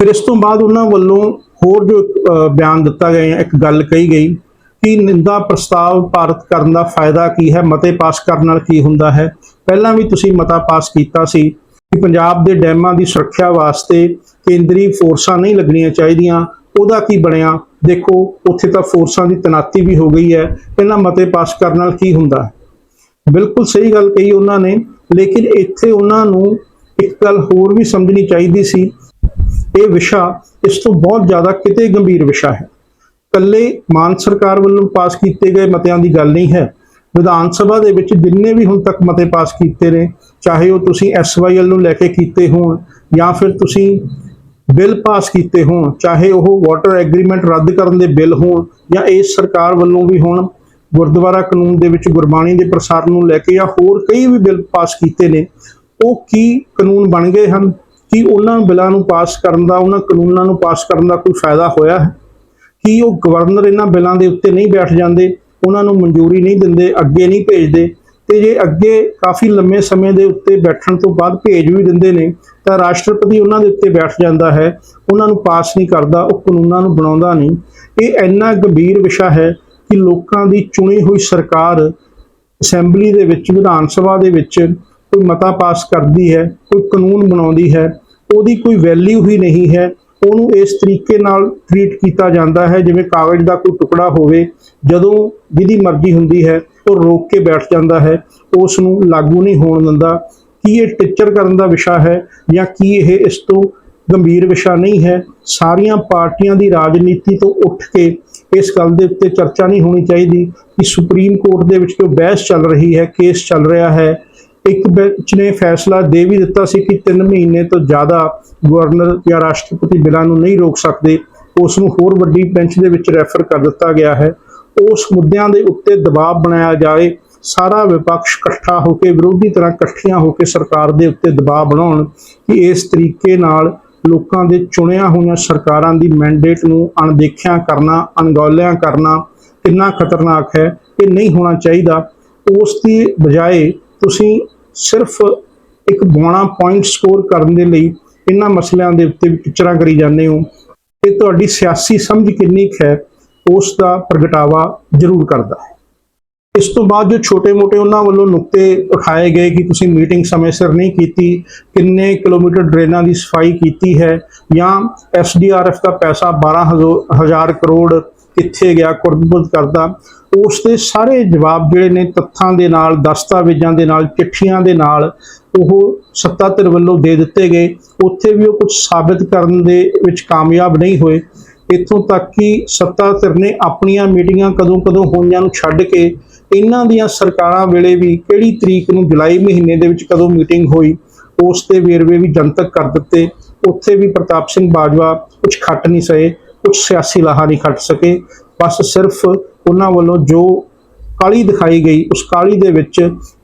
ਫਿਰ ਇਸ ਤੋਂ ਬਾਅਦ ਉਹਨਾਂ ਵੱਲੋਂ ਹੋਰ ਜੋ ਬਿਆਨ ਦਿੱਤਾ ਗਿਆ ਇੱਕ ਗੱਲ ਕਹੀ ਗਈ ਕਿ ਨਿੰਦਾ ਪ੍ਰਸਤਾਵ ਭਾਰਤ ਕਰਨ ਦਾ ਫਾਇਦਾ ਕੀ ਹੈ, ਮਤੇ ਪਾਸ ਕਰਨ ਨਾਲ ਕੀ ਹੁੰਦਾ ਹੈ। ਪਹਿਲਾਂ ਵੀ ਤੁਸੀਂ ਮਤਾ ਪਾਸ ਕੀਤਾ ਸੀ ਪੰਜਾਬ ਦੇ ਡੈਮਾਂ ਦੀ ਸੁਰੱਖਿਆ ਵਾਸਤੇ ਕੇਂਦਰੀ ਫੋਰਸਾਂ ਨਹੀਂ ਲੱਗਣੀਆਂ ਚਾਹੀਦੀਆਂ। ਉਹਦਾ ਕੀ ਬਣਿਆ? ਦੇਖੋ, ਉੱਥੇ ਤਾਂ ਫੋਰਸਾਂ ਦੀ ਤੈਨਾਤੀ ਵੀ ਹੋ ਗਈ ਹੈ। ਇਹਨਾਂ ਮਤੇ ਪਾਸ ਕਰਨ ਨਾਲ ਕੀ ਹੁੰਦਾ ਹੈ? ਬਿਲਕੁਲ ਸਹੀ ਗੱਲ ਕਹੀ ਉਹਨਾਂ ਨੇ, ਲੇਕਿਨ ਇੱਥੇ ਉਹਨਾਂ ਨੂੰ ਇੱਕ ਗੱਲ ਹੋਰ ਵੀ ਸਮਝਣੀ ਚਾਹੀਦੀ ਸੀ। ਇਹ ਵਿਸ਼ਾ ਇਸ ਤੋਂ ਬਹੁਤ ਜ਼ਿਆਦਾ ਕਿਤੇ ਗੰਭੀਰ ਵਿਸ਼ਾ ਹੈ। ਕੱਲੇ ਮਾਨ ਸਰਕਾਰ ਵੱਲੋਂ ਪਾਸ ਕੀਤੇ ਗਏ ਮਤਿਆਂ ਦੀ ਗੱਲ ਨਹੀਂ ਹੈ। ਵਿਧਾਨ ਸਭਾ ਦੇ ਵਿੱਚ ਜਿੰਨੇ ਵੀ ਹੁਣ ਤੱਕ ਮਤੇ ਪਾਸ ਕੀਤੇ ਨੇ, ਚਾਹੇ ਉਹ ਤੁਸੀਂ ਐਸਵਾਈਐਲ ਨੂੰ ਲੈ ਕੇ ਕੀਤੇ ਹੋਣ ਜਾਂ ਫਿਰ ਤੁਸੀਂ ਬਿੱਲ ਪਾਸ ਕੀਤੇ ਹੋਣ, ਚਾਹੇ ਉਹ ਵਾਟਰ ਐਗਰੀਮੈਂਟ ਰੱਦ ਕਰਨ ਦੇ ਬਿੱਲ ਹੋਣ ਜਾਂ ਇਸ ਸਰਕਾਰ ਵੱਲੋਂ ਵੀ ਹੋਣ ਗੁਰਦੁਆਰਾ ਕਾਨੂੰਨ ਦੇ ਵਿੱਚ ਗੁਰਬਾਣੀ ਦੇ ਪ੍ਰਸਾਰ ਨੂੰ ਲੈ ਕੇ ਜਾਂ ਹੋਰ ਕਈ ਵੀ ਬਿੱਲ ਪਾਸ ਕੀਤੇ ਨੇ, ਉਹ ਕੀ ਕਾਨੂੰਨ ਬਣ ਗਏ ਹਨ? ਕੀ ਉਹਨਾਂ ਬਿੱਲਾਂ ਨੂੰ ਪਾਸ ਕਰਨ ਦਾ, ਉਹਨਾਂ ਕਾਨੂੰਨਾਂ ਨੂੰ ਪਾਸ ਕਰਨ ਦਾ ਕੋਈ ਫਾਇਦਾ ਹੋਇਆ ਹੈ? ਕੀ ਉਹ ਗਵਰਨਰ ਇਹਨਾਂ ਬਿੱਲਾਂ ਦੇ ਉੱਤੇ ਨਹੀਂ ਬੈਠ ਜਾਂਦੇ? ਉਹਨਾਂ ਨੂੰ ਮਨਜ਼ੂਰੀ ਨਹੀਂ ਦਿੰਦੇ, ਅੱਗੇ ਨਹੀਂ ਭੇਜਦੇ ਤੇ ਜੇ ਅੱਗੇ ਕਾਫੀ ਲੰਮੇ ਸਮੇਂ ਦੇ ਉੱਤੇ ਬੈਠਣ ਤੋਂ ਬਾਅਦ ਭੇਜ ਵੀ ਦਿੰਦੇ ਨੇ, ਤਾਂ ਰਾਸ਼ਟਰਪਤੀ ਉਹਨਾਂ ਦੇ ਉੱਤੇ ਬੈਠ ਜਾਂਦਾ ਹੈ, ਉਹਨਾਂ ਨੂੰ ਪਾਸ ਨਹੀਂ ਕਰਦਾ, ਉਹ ਕਾਨੂੰਨਾਂ ਨੂੰ ਬਣਾਉਂਦਾ ਨਹੀਂ। ਇਹ ਇੰਨਾ ਗੰਭੀਰ ਵਿਸ਼ਾ ਹੈ ਕਿ ਲੋਕਾਂ ਦੀ ਚੁਣੀ ਹੋਈ ਸਰਕਾਰ ਅਸੈਂਬਲੀ ਦੇ ਵਿੱਚ, ਵਿਧਾਨ ਸਭਾ ਦੇ ਵਿੱਚ ਕੋਈ ਮਤਾ ਪਾਸ ਕਰਦੀ ਹੈ, ਕੋਈ ਕਾਨੂੰਨ ਬਣਾਉਂਦੀ ਹੈ, ਉਹਦੀ ਕੋਈ ਵੈਲਿਊ ਹੀ ਨਹੀਂ ਹੈ। ਉਹਨੂੰ ਇਸ ਤਰੀਕੇ ਨਾਲ ਟ੍ਰੀਟ ਕੀਤਾ ਜਾਂਦਾ ਹੈ, ਜਿਵੇਂ ਕਾਗਜ਼ ਦਾ ਕੋਈ ਟੁਕੜਾ ਹੋਵੇ, ਜਦੋਂ ਜਿਹਦੀ ਮਰਜ਼ੀ ਹੁੰਦੀ ਹੈ, ਉਹ ਰੋਕ ਕੇ ਬੈਠ ਜਾਂਦਾ ਹੈ, ਉਸ ਨੂੰ ਲਾਗੂ ਨਹੀਂ ਹੋਣ ਦਿੰਦਾ, ਕੀ ਇਹ ਟੀਚਰ ਕਰਨ ਦਾ ਵਿਸ਼ਾ ਹੈ ਜਾਂ ਕੀ ਇਹ ਇਸ ਤੋਂ ਗੰਭੀਰ ਵਿਸ਼ਾ ਨਹੀਂ ਹੈ, ਸਾਰੀਆਂ ਪਾਰਟੀਆਂ ਦੀ ਰਾਜਨੀਤੀ ਤੋਂ ਉੱਠ ਕੇ ਇਸ ਗੱਲ ਦੇ ਉੱਤੇ ਚਰਚਾ ਨਹੀਂ ਹੋਣੀ ਚਾਹੀਦੀ ਕਿ ਸੁਪਰੀਮ ਕੋਰਟ ਦੇ ਵਿੱਚ ਜੋ ਬਹਿਸ ਚੱਲ ਰਹੀ ਹੈ, ਕੇਸ ਚੱਲ ਰਿਹਾ ਹੈ ਇੱਕ ਬੈਂਚ ਨੇ ਫੈਸਲਾ ਦੇ ਵੀ ਦਿੱਤਾ ਸੀ ਕਿ 3 ਮਹੀਨੇ ਤੋਂ ਜ਼ਿਆਦਾ ਗਵਰਨਰ ਜਾਂ ਰਾਸ਼ਟਰਪਤੀ ਬਿੱਲਾਂ ਨੂੰ ਨਹੀਂ ਰੋਕ ਸਕਦੇ। ਉਸ ਨੂੰ ਹੋਰ ਵੱਡੀ ਬੈਂਚ ਦੇ ਵਿੱਚ ਰੈਫਰ ਕਰ ਦਿੱਤਾ ਗਿਆ ਹੈ। ਉਸ ਮੁੱਦਿਆਂ ਦੇ ਉੱਤੇ ਦਬਾਅ ਬਣਾਇਆ ਜਾਏ, ਸਾਰਾ ਵਿਪਕਸ਼ ਇਕੱਠਾ ਹੋ ਕੇ, ਵਿਰੋਧੀ ਤਰ੍ਹਾਂ ਇਕੱਠੀਆਂ ਹੋ ਕੇ ਸਰਕਾਰ ਦੇ ਉੱਤੇ ਦਬਾਅ ਬਣਾਉਣ, ਕਿ ਇਸ ਤਰੀਕੇ ਨਾਲ ਲੋਕਾਂ ਦੇ ਚੁਣਿਆ ਹੋਈਆਂ ਸਰਕਾਰਾਂ ਦੀ ਮੈਂਡੇਟ ਨੂੰ ਅਣਦੇਖਿਆ ਕਰਨਾ, ਅਣਗੌਲਿਆਂ ਕਰਨਾ ਕਿੰਨਾ ਖਤਰਨਾਕ ਹੈ, ਇਹ ਨਹੀਂ ਹੋਣਾ ਚਾਹੀਦਾ। ਉਸ ਦੀ ਬਜਾਏ ਤੁਸੀਂ ਸਿਰਫ ਇੱਕ ਬੋਣਾ ਪੁਆਇੰਟ ਸਕੋਰ ਕਰਨ ਦੇ ਲਈ ਇਹਨਾਂ ਮਸਲਿਆਂ ਦੇ ਉੱਤੇ ਪਿਕਚਰਾਂ ਕਰੀ ਜਾਂਦੇ ਹੋ ਇਹ ਤੁਹਾਡੀ ਸਿਆਸੀ ਸਮਝ ਕਿੰਨੀ ਕੁ ਹੈ, ਉਸ ਦਾ ਪ੍ਰਗਟਾਵਾ ਜ਼ਰੂਰ ਕਰਦਾ ਹੈ। ਇਸ ਤੋਂ ਬਾਅਦ ਜੋ ਛੋਟੇ-ਮੋਟੇ ਉਹਨਾਂ ਵੱਲੋਂ ਨੁਕਤੇ ਉਠਾਏ ਗਏ ਕਿ ਤੁਸੀਂ ਮੀਟਿੰਗ ਸਮੇਂ ਸਿਰ ਨਹੀਂ ਕੀਤੀ, ਕਿੰਨੇ ਕਿਲੋਮੀਟਰ ਡਰੇਨਾਂ ਦੀ ਸਫ਼ਾਈ ਕੀਤੀ ਹੈ ਜਾਂ ਐਸਡੀਆਰਐਫ ਦਾ ਪੈਸਾ 12000 ਕਰੋੜ ਕਿੱਥੇ ਗਿਆ ਕੁਰਦਬੁੱਧ ਕਰਦਾ। ਉਸ ਦੇ ਸਾਰੇ ਜਵਾਬ ਜਿਹੜੇ ਨੇ ਤੱਥਾਂ ਦੇ ਨਾਲ, ਦਸਤਾਵੇਜ਼ਾਂ ਦੇ ਨਾਲ, ਚਿੱਠੀਆਂ ਦੇ ਨਾਲ ਉਹ ਸੱਤਾ ਧਿਰ ਵੱਲੋਂ ਦੇ ਦਿੱਤੇ ਗਏ। ਉੱਥੇ ਵੀ ਉਹ ਕੁਝ ਸਾਬਿਤ ਕਰਨ ਦੇ ਵਿੱਚ ਕਾਮਯਾਬ ਨਹੀਂ ਹੋਏ। ਇੱਥੋਂ ਤੱਕ ਕਿ ਸੱਤਾ ਧਿਰ ਨੇ ਆਪਣੀਆਂ ਮੀਟਿੰਗਾਂ ਕਦੋਂ ਕਦੋਂ ਹੋਈਆਂ ਨੂੰ ਛੱਡ ਕੇ ਇਹਨਾਂ ਦੀਆਂ ਸਰਕਾਰਾਂ ਵੇਲੇ ਵੀ ਕਿਹੜੀ ਤਰੀਕ ਨੂੰ ਜੁਲਾਈ ਮਹੀਨੇ ਦੇ ਵਿੱਚ ਕਦੋਂ ਮੀਟਿੰਗ ਹੋਈ, ਉਸ ਦੇ ਵੇਰਵੇ ਵੀ ਜਨਤਕ ਕਰ ਦਿੱਤੇ। ਉੱਥੇ ਵੀ ਪ੍ਰਤਾਪ ਸਿੰਘ ਬਾਜਵਾ ਕੁਝ ਖੱਟ ਨਹੀਂ ਸਕੇ ਕੁਝ ਸਿਆਸੀ ਲਾਹਾ ਨਹੀਂ ਖੱਟ ਸਕੇ। ਬਸ ਸਿਰਫ ਉਹਨਾਂ ਵੱਲੋਂ ਜੋ ਕਾਲੀ ਦਿਖਾਈ ਗਈ, ਉਸ ਕਾਲੀ ਦੇ ਵਿੱਚ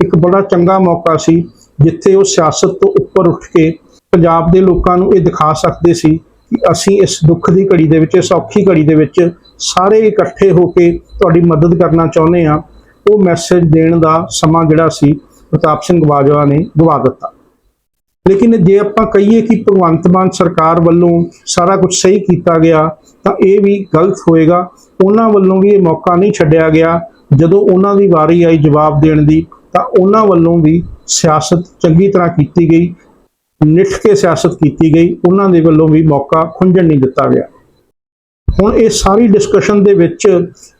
ਇੱਕ ਬੜਾ ਚੰਗਾ ਮੌਕਾ ਸੀ, ਜਿੱਥੇ ਉਹ ਸਿਆਸਤ ਤੋਂ ਉੱਪਰ ਉੱਠ ਕੇ ਪੰਜਾਬ ਦੇ ਲੋਕਾਂ ਨੂੰ ਇਹ ਦਿਖਾ ਸਕਦੇ ਸੀ ਕਿ ਅਸੀਂ ਇਸ ਦੁੱਖ ਦੀ ਘੜੀ ਦੇ ਵਿੱਚ, ਇਸ ਔਖੀ ਘੜੀ ਦੇ ਵਿੱਚ ਸਾਰੇ ਇਕੱਠੇ ਹੋ ਕੇ ਤੁਹਾਡੀ ਮਦਦ ਕਰਨਾ ਚਾਹੁੰਦੇ ਆ ਉਹ ਮੈਸੇਜ ਦੇਣ ਦਾ ਸਮਾਂ ਜਿਹੜਾ ਸੀ, ਪ੍ਰਤਾਪ ਸਿੰਘ ਬਾਜਵਾ ਨੇ ਗਵਾ ਦਿੱਤਾ। ਲੇਕਿਨ ਜੇ ਆਪਾਂ ਕਹੀਏ ਕਿ ਭਗਵੰਤ ਮਾਨ ਸਰਕਾਰ ਵੱਲੋਂ ਸਾਰਾ ਕੁਝ ਸਹੀ ਕੀਤਾ ਗਿਆ, ਤਾਂ ਇਹ ਵੀ ਗਲਤ ਹੋਏਗਾ। ਉਹਨਾਂ ਵੱਲੋਂ ਵੀ ਇਹ ਮੌਕਾ ਨਹੀਂ ਛੱਡਿਆ ਗਿਆ। ਜਦੋਂ ਉਹਨਾਂ ਦੀ ਵਾਰੀ ਆਈ ਜਵਾਬ ਦੇਣ ਦੀ, ਤਾਂ ਉਹਨਾਂ ਵੱਲੋਂ ਵੀ ਸਿਆਸਤ ਚੰਗੀ ਤਰ੍ਹਾਂ ਕੀਤੀ ਗਈ, ਨਿੱਠ ਕੇ ਸਿਆਸਤ ਕੀਤੀ ਗਈ। ਉਹਨਾਂ ਦੇ ਵੱਲੋਂ ਵੀ ਮੌਕਾ ਖੁੰਝਣ ਨਹੀਂ ਦਿੱਤਾ ਗਿਆ। ਹੁਣ ਇਹ ਸਾਰੀ ਡਿਸਕਸ਼ਨ ਦੇ ਵਿੱਚ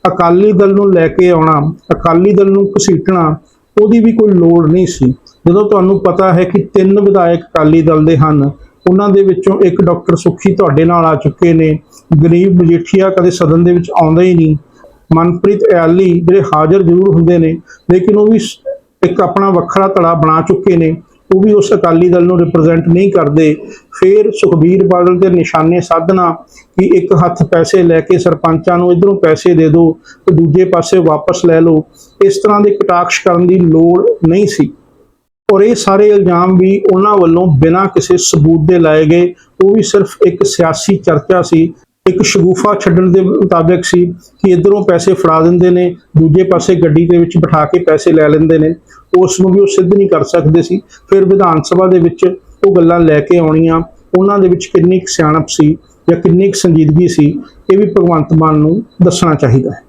ਅਕਾਲੀ ਦਲ ਨੂੰ ਲੈ ਕੇ ਆਉਣਾ, ਅਕਾਲੀ ਦਲ ਨੂੰ ਘਸੀਟਣਾ, ਉਹਦੀ ਵੀ ਕੋਈ ਲੋੜ ਨਹੀਂ ਸੀ। ਜਦੋਂ ਤੁਹਾਨੂੰ ਪਤਾ ਹੈ ਕਿ ਤਿੰਨ ਵਿਧਾਇਕ ਅਕਾਲੀ ਦਲ ਦੇ ਹਨ, ਉਹਨਾਂ ਦੇ ਵਿੱਚੋਂ ਇੱਕ ਡਾਕਟਰ ਸੁਖੀ ਤੁਹਾਡੇ ਨਾਲ ਆ ਚੁੱਕੇ ਨੇ। ਗਰੀਬ ਮਜੀਠੀਆ ਕਦੇ ਸਦਨ ਦੇ ਵਿੱਚ ਆਉਂਦਾ ਹੀ ਨਹੀਂ। ਮਨਪ੍ਰੀਤ ਇਆਲੀ ਜਿਹੜੇ ਹਾਜ਼ਰ ਜ਼ਰੂਰ ਹੁੰਦੇ ਨੇ, ਲੇਕਿਨ ਉਹ ਵੀ ਇੱਕ ਆਪਣਾ ਵੱਖਰਾ ਧੜਾ ਬਣਾ ਚੁੱਕੇ ਨੇ। ਉਹ ਵੀ ਉਸ ਅਕਾਲੀ ਦਲ ਨੂੰ ਰਿਪਰੈਜ਼ੈਂਟ ਨਹੀਂ ਕਰਦੇ। ਫਿਰ ਸੁਖਬੀਰ ਬਾਦਲ ਦੇ ਨਿਸ਼ਾਨੇ ਸਾਧਨਾ ਕਿ ਇੱਕ ਹੱਥ ਪੈਸੇ ਲੈ ਕੇ ਸਰਪੰਚਾਂ ਨੂੰ ਇਧਰੋਂ ਪੈਸੇ ਦੇ ਦਿਓ ਤੇ ਦੂਜੇ ਪਾਸੇ ਵਾਪਸ ਲੈ ਲਓ। ਇਸ ਤਰ੍ਹਾਂ ਦੇ ਕਟਾਕਸ਼ ਕਰਨ ਦੀ ਲੋੜ ਨਹੀਂ ਸੀ। ਔਰ ਇਹ ਸਾਰੇ ਇਲਜ਼ਾਮ ਵੀ ਉਹਨਾਂ ਵੱਲੋਂ ਬਿਨਾਂ ਕਿਸੇ ਸਬੂਤ ਦੇ ਲਾਏ ਗਏ। ਉਹ ਵੀ ਸਿਰਫ ਇੱਕ ਸਿਆਸੀ ਚਰਚਾ ਸੀ, ਇੱਕ ਸ਼ਗੂਫਾ ਛੱਡਣ ਦੇ ਮੁਤਾਬਿਕ ਸੀ ਕਿ ਇਧਰੋਂ ਪੈਸੇ ਫੜਾ ਦਿੰਦੇ ਨੇ, ਦੂਜੇ ਪਾਸੇ ਗੱਡੀ ਦੇ ਵਿੱਚ ਬਿਠਾ ਕੇ ਪੈਸੇ ਲੈ ਲੈਂਦੇ ਨੇ। ਉਸ ਨੂੰ ਵੀ ਉਹ ਸਿੱਧ ਨਹੀਂ ਕਰ ਸਕਦੇ ਸੀ। ਫਿਰ ਵਿਧਾਨ ਸਭਾ ਦੇ ਵਿੱਚ ਉਹ ਗੱਲਾਂ ਲੈ ਕੇ ਆਉਣੀਆਂ। ਉਹਨਾਂ ਦੇ ਵਿੱਚ ਕਿੰਨੀ ਕੁ ਸਿਆਣਪ ਸੀ ਜਾਂ ਕਿੰਨੀ ਕੁ ਸੰਜੀਦਗੀ ਸੀ, ਇਹ ਵੀ ਭਗਵੰਤ ਮਾਨ ਨੂੰ ਦੱਸਣਾ ਚਾਹੀਦਾ ਹੈ।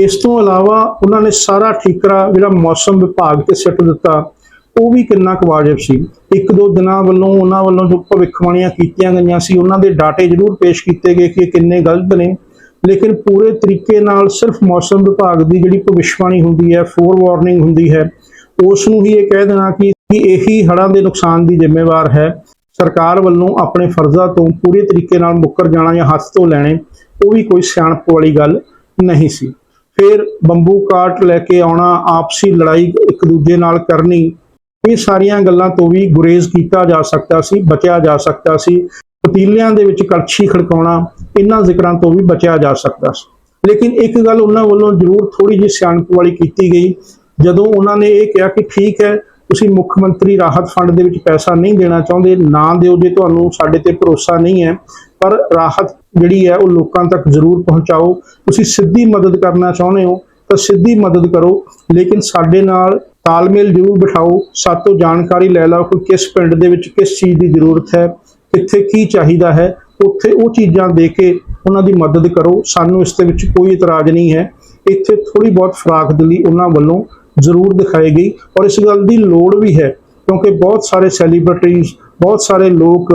ਇਸ ਤੋਂ ਇਲਾਵਾ ਉਹਨਾਂ ਨੇ ਸਾਰਾ ਠੀਕਰਾ ਜਿਹੜਾ ਮੌਸਮ ਵਿਭਾਗ ਤੇ ਸਿੱਟ ਦਿੱਤਾ। ਉਹ ਵੀ ਕਿੰਨਾ ਕੁ ਵਾਜਬ ਸੀ। ਇੱਕ ਦੋ ਦਿਨਾਂ ਵੱਲੋਂ ਉਹਨਾਂ ਵੱਲੋਂ ਜੋ ਭਵਿੱਖਬਾਣੀਆਂ ਕੀਤੀਆਂ ਗਈਆਂ ਸੀ, ਉਹਨਾਂ ਦੇ ਡਾਟੇ ਜ਼ਰੂਰ ਪੇਸ਼ ਕੀਤੇ ਗਏ ਕਿ ਇਹ ਕਿੰਨੇ ਗਲਤ ਨੇ। ਲੇਕਿਨ ਪੂਰੇ ਤਰੀਕੇ ਨਾਲ ਸਿਰਫ ਮੌਸਮ ਵਿਭਾਗ ਦੀ ਜਿਹੜੀ ਭਵਿੱਖਬਾਣੀ ਹੁੰਦੀ ਹੈ ਫੋਰ ਵਾਰਨਿੰਗ ਹੁੰਦੀ ਹੈ, ਉਸ ਨੂੰ ਹੀ ਇਹ ਕਹਿ ਦੇਣਾ ਕਿ ਕਿ ਇਹੀ ਹੜ੍ਹਾਂ ਦੇ ਨੁਕਸਾਨ ਦੀ ਜ਼ਿੰਮੇਵਾਰ ਹੈ। ਸਰਕਾਰ ਵੱਲੋਂ ਆਪਣੇ ਫਰਜ਼ਾਂ ਤੋਂ ਪੂਰੇ ਤਰੀਕੇ ਨਾਲ ਮੁੱਕਰ ਜਾਣਾ ਜਾਂ ਹੱਥ ਤੋਂ ਲੈਣੇ, ਉਹ ਵੀ ਕੋਈ ਸਿਆਣਪ ਵਾਲੀ ਗੱਲ ਨਹੀਂ ਸੀ। ਫਿਰ ਬੰਬੂ ਕਾਟ ਲੈ ਕੇ ਆਉਣਾ, ਆਪਸੀ ਲੜਾਈ ਇੱਕ ਦੂਜੇ ਨਾਲ ਕਰਨੀ ਇਹ ਸਾਰੀਆਂ ਗੱਲਾਂ ਤੋਂ ਵੀ ਗੁਰੇਜ਼ ਕੀਤਾ ਜਾ ਸਕਦਾ ਸੀ, ਬਚਿਆ ਜਾ ਸਕਦਾ ਸੀ। ਪਤੀਲਿਆਂ ਦੇ ਵਿੱਚ ਕੜਛੀ ਖੜਕਾਉਣਾ, ਇਹਨਾਂ ਜ਼ਿਕਰਾਂ ਤੋਂ ਵੀ ਬਚਿਆ ਜਾ ਸਕਦਾ ਸੀ। ਲੇਕਿਨ ਇੱਕ ਗੱਲ ਉਹਨਾਂ ਵੱਲੋਂ ਜ਼ਰੂਰ ਥੋੜੀ ਜਿਹੀ ਸਿਆਣਪ ਵਾਲੀ ਕੀਤੀ ਗਈ। ਜਦੋਂ ਉਹਨਾਂ ਨੇ ਇਹ ਕਿਹਾ ਕਿ ਠੀਕ ਹੈ, ਤੁਸੀਂ ਮੁੱਖ ਮੰਤਰੀ ਰਾਹਤ ਫੰਡ ਦੇ ਵਿੱਚ ਪੈਸਾ ਨਹੀਂ ਦੇਣਾ ਚਾਹੁੰਦੇ, ਨਾ ਦਿਓ ਜੇ ਤੁਹਾਨੂੰ ਸਾਡੇ ਤੇ ਭਰੋਸਾ ਨਹੀਂ ਹੈ, ਪਰ ਰਾਹਤ ਜਿਹੜੀ ਹੈ ਉਹ ਲੋਕਾਂ ਤੱਕ ਜ਼ਰੂਰ ਪਹੁੰਚਾਓ। ਤੁਸੀਂ ਸਿੱਧੀ ਮਦਦ ਕਰਨਾ ਚਾਹੁੰਦੇ ਹੋ ਤਾਂ ਸਿੱਧੀ ਮਦਦ ਕਰੋ, ਲੇਕਿਨ ਸਾਡੇ ਨਾਲ ਤਾਲਮੇਲ ਜ਼ਰੂਰ ਬਿਠਾਓ ਸਾਤੋਂ ਜਾਣਕਾਰੀ ਲੈ ਲਓ ਕਿ ਕਿਸ ਪਿੰਡ ਦੇ ਵਿੱਚ ਕਿਸ ਚੀਜ਼ ਦੀ ਜ਼ਰੂਰਤ ਹੈ, ਕਿੱਥੇ ਕੀ ਚਾਹੀਦਾ ਹੈ, ਉੱਥੇ ਉਹ ਚੀਜ਼ਾਂ ਦੇ ਕੇ ਉਹਨਾਂ ਦੀ ਮਦਦ ਕਰੋ। ਸਾਨੂੰ ਇਸ ਦੇ ਵਿੱਚ ਕੋਈ ਇਤਰਾਜ਼ ਨਹੀਂ ਹੈ। ਇੱਥੇ ਥੋੜੀ ਬਹੁਤ ਫਰਾਖਦਲੀ ਉਹਨਾਂ ਵੱਲੋਂ ਜ਼ਰੂਰ ਦਿਖਾਈ ਗਈ ਔਰ ਇਸ ਗੱਲ ਦੀ ਲੋੜ ਵੀ ਹੈ ਕਿਉਂਕਿ ਬਹੁਤ ਸਾਰੇ ਸੈਲੀਬ੍ਰਿਟੀਜ਼ ਬਹੁਤ ਸਾਰੇ ਲੋਕ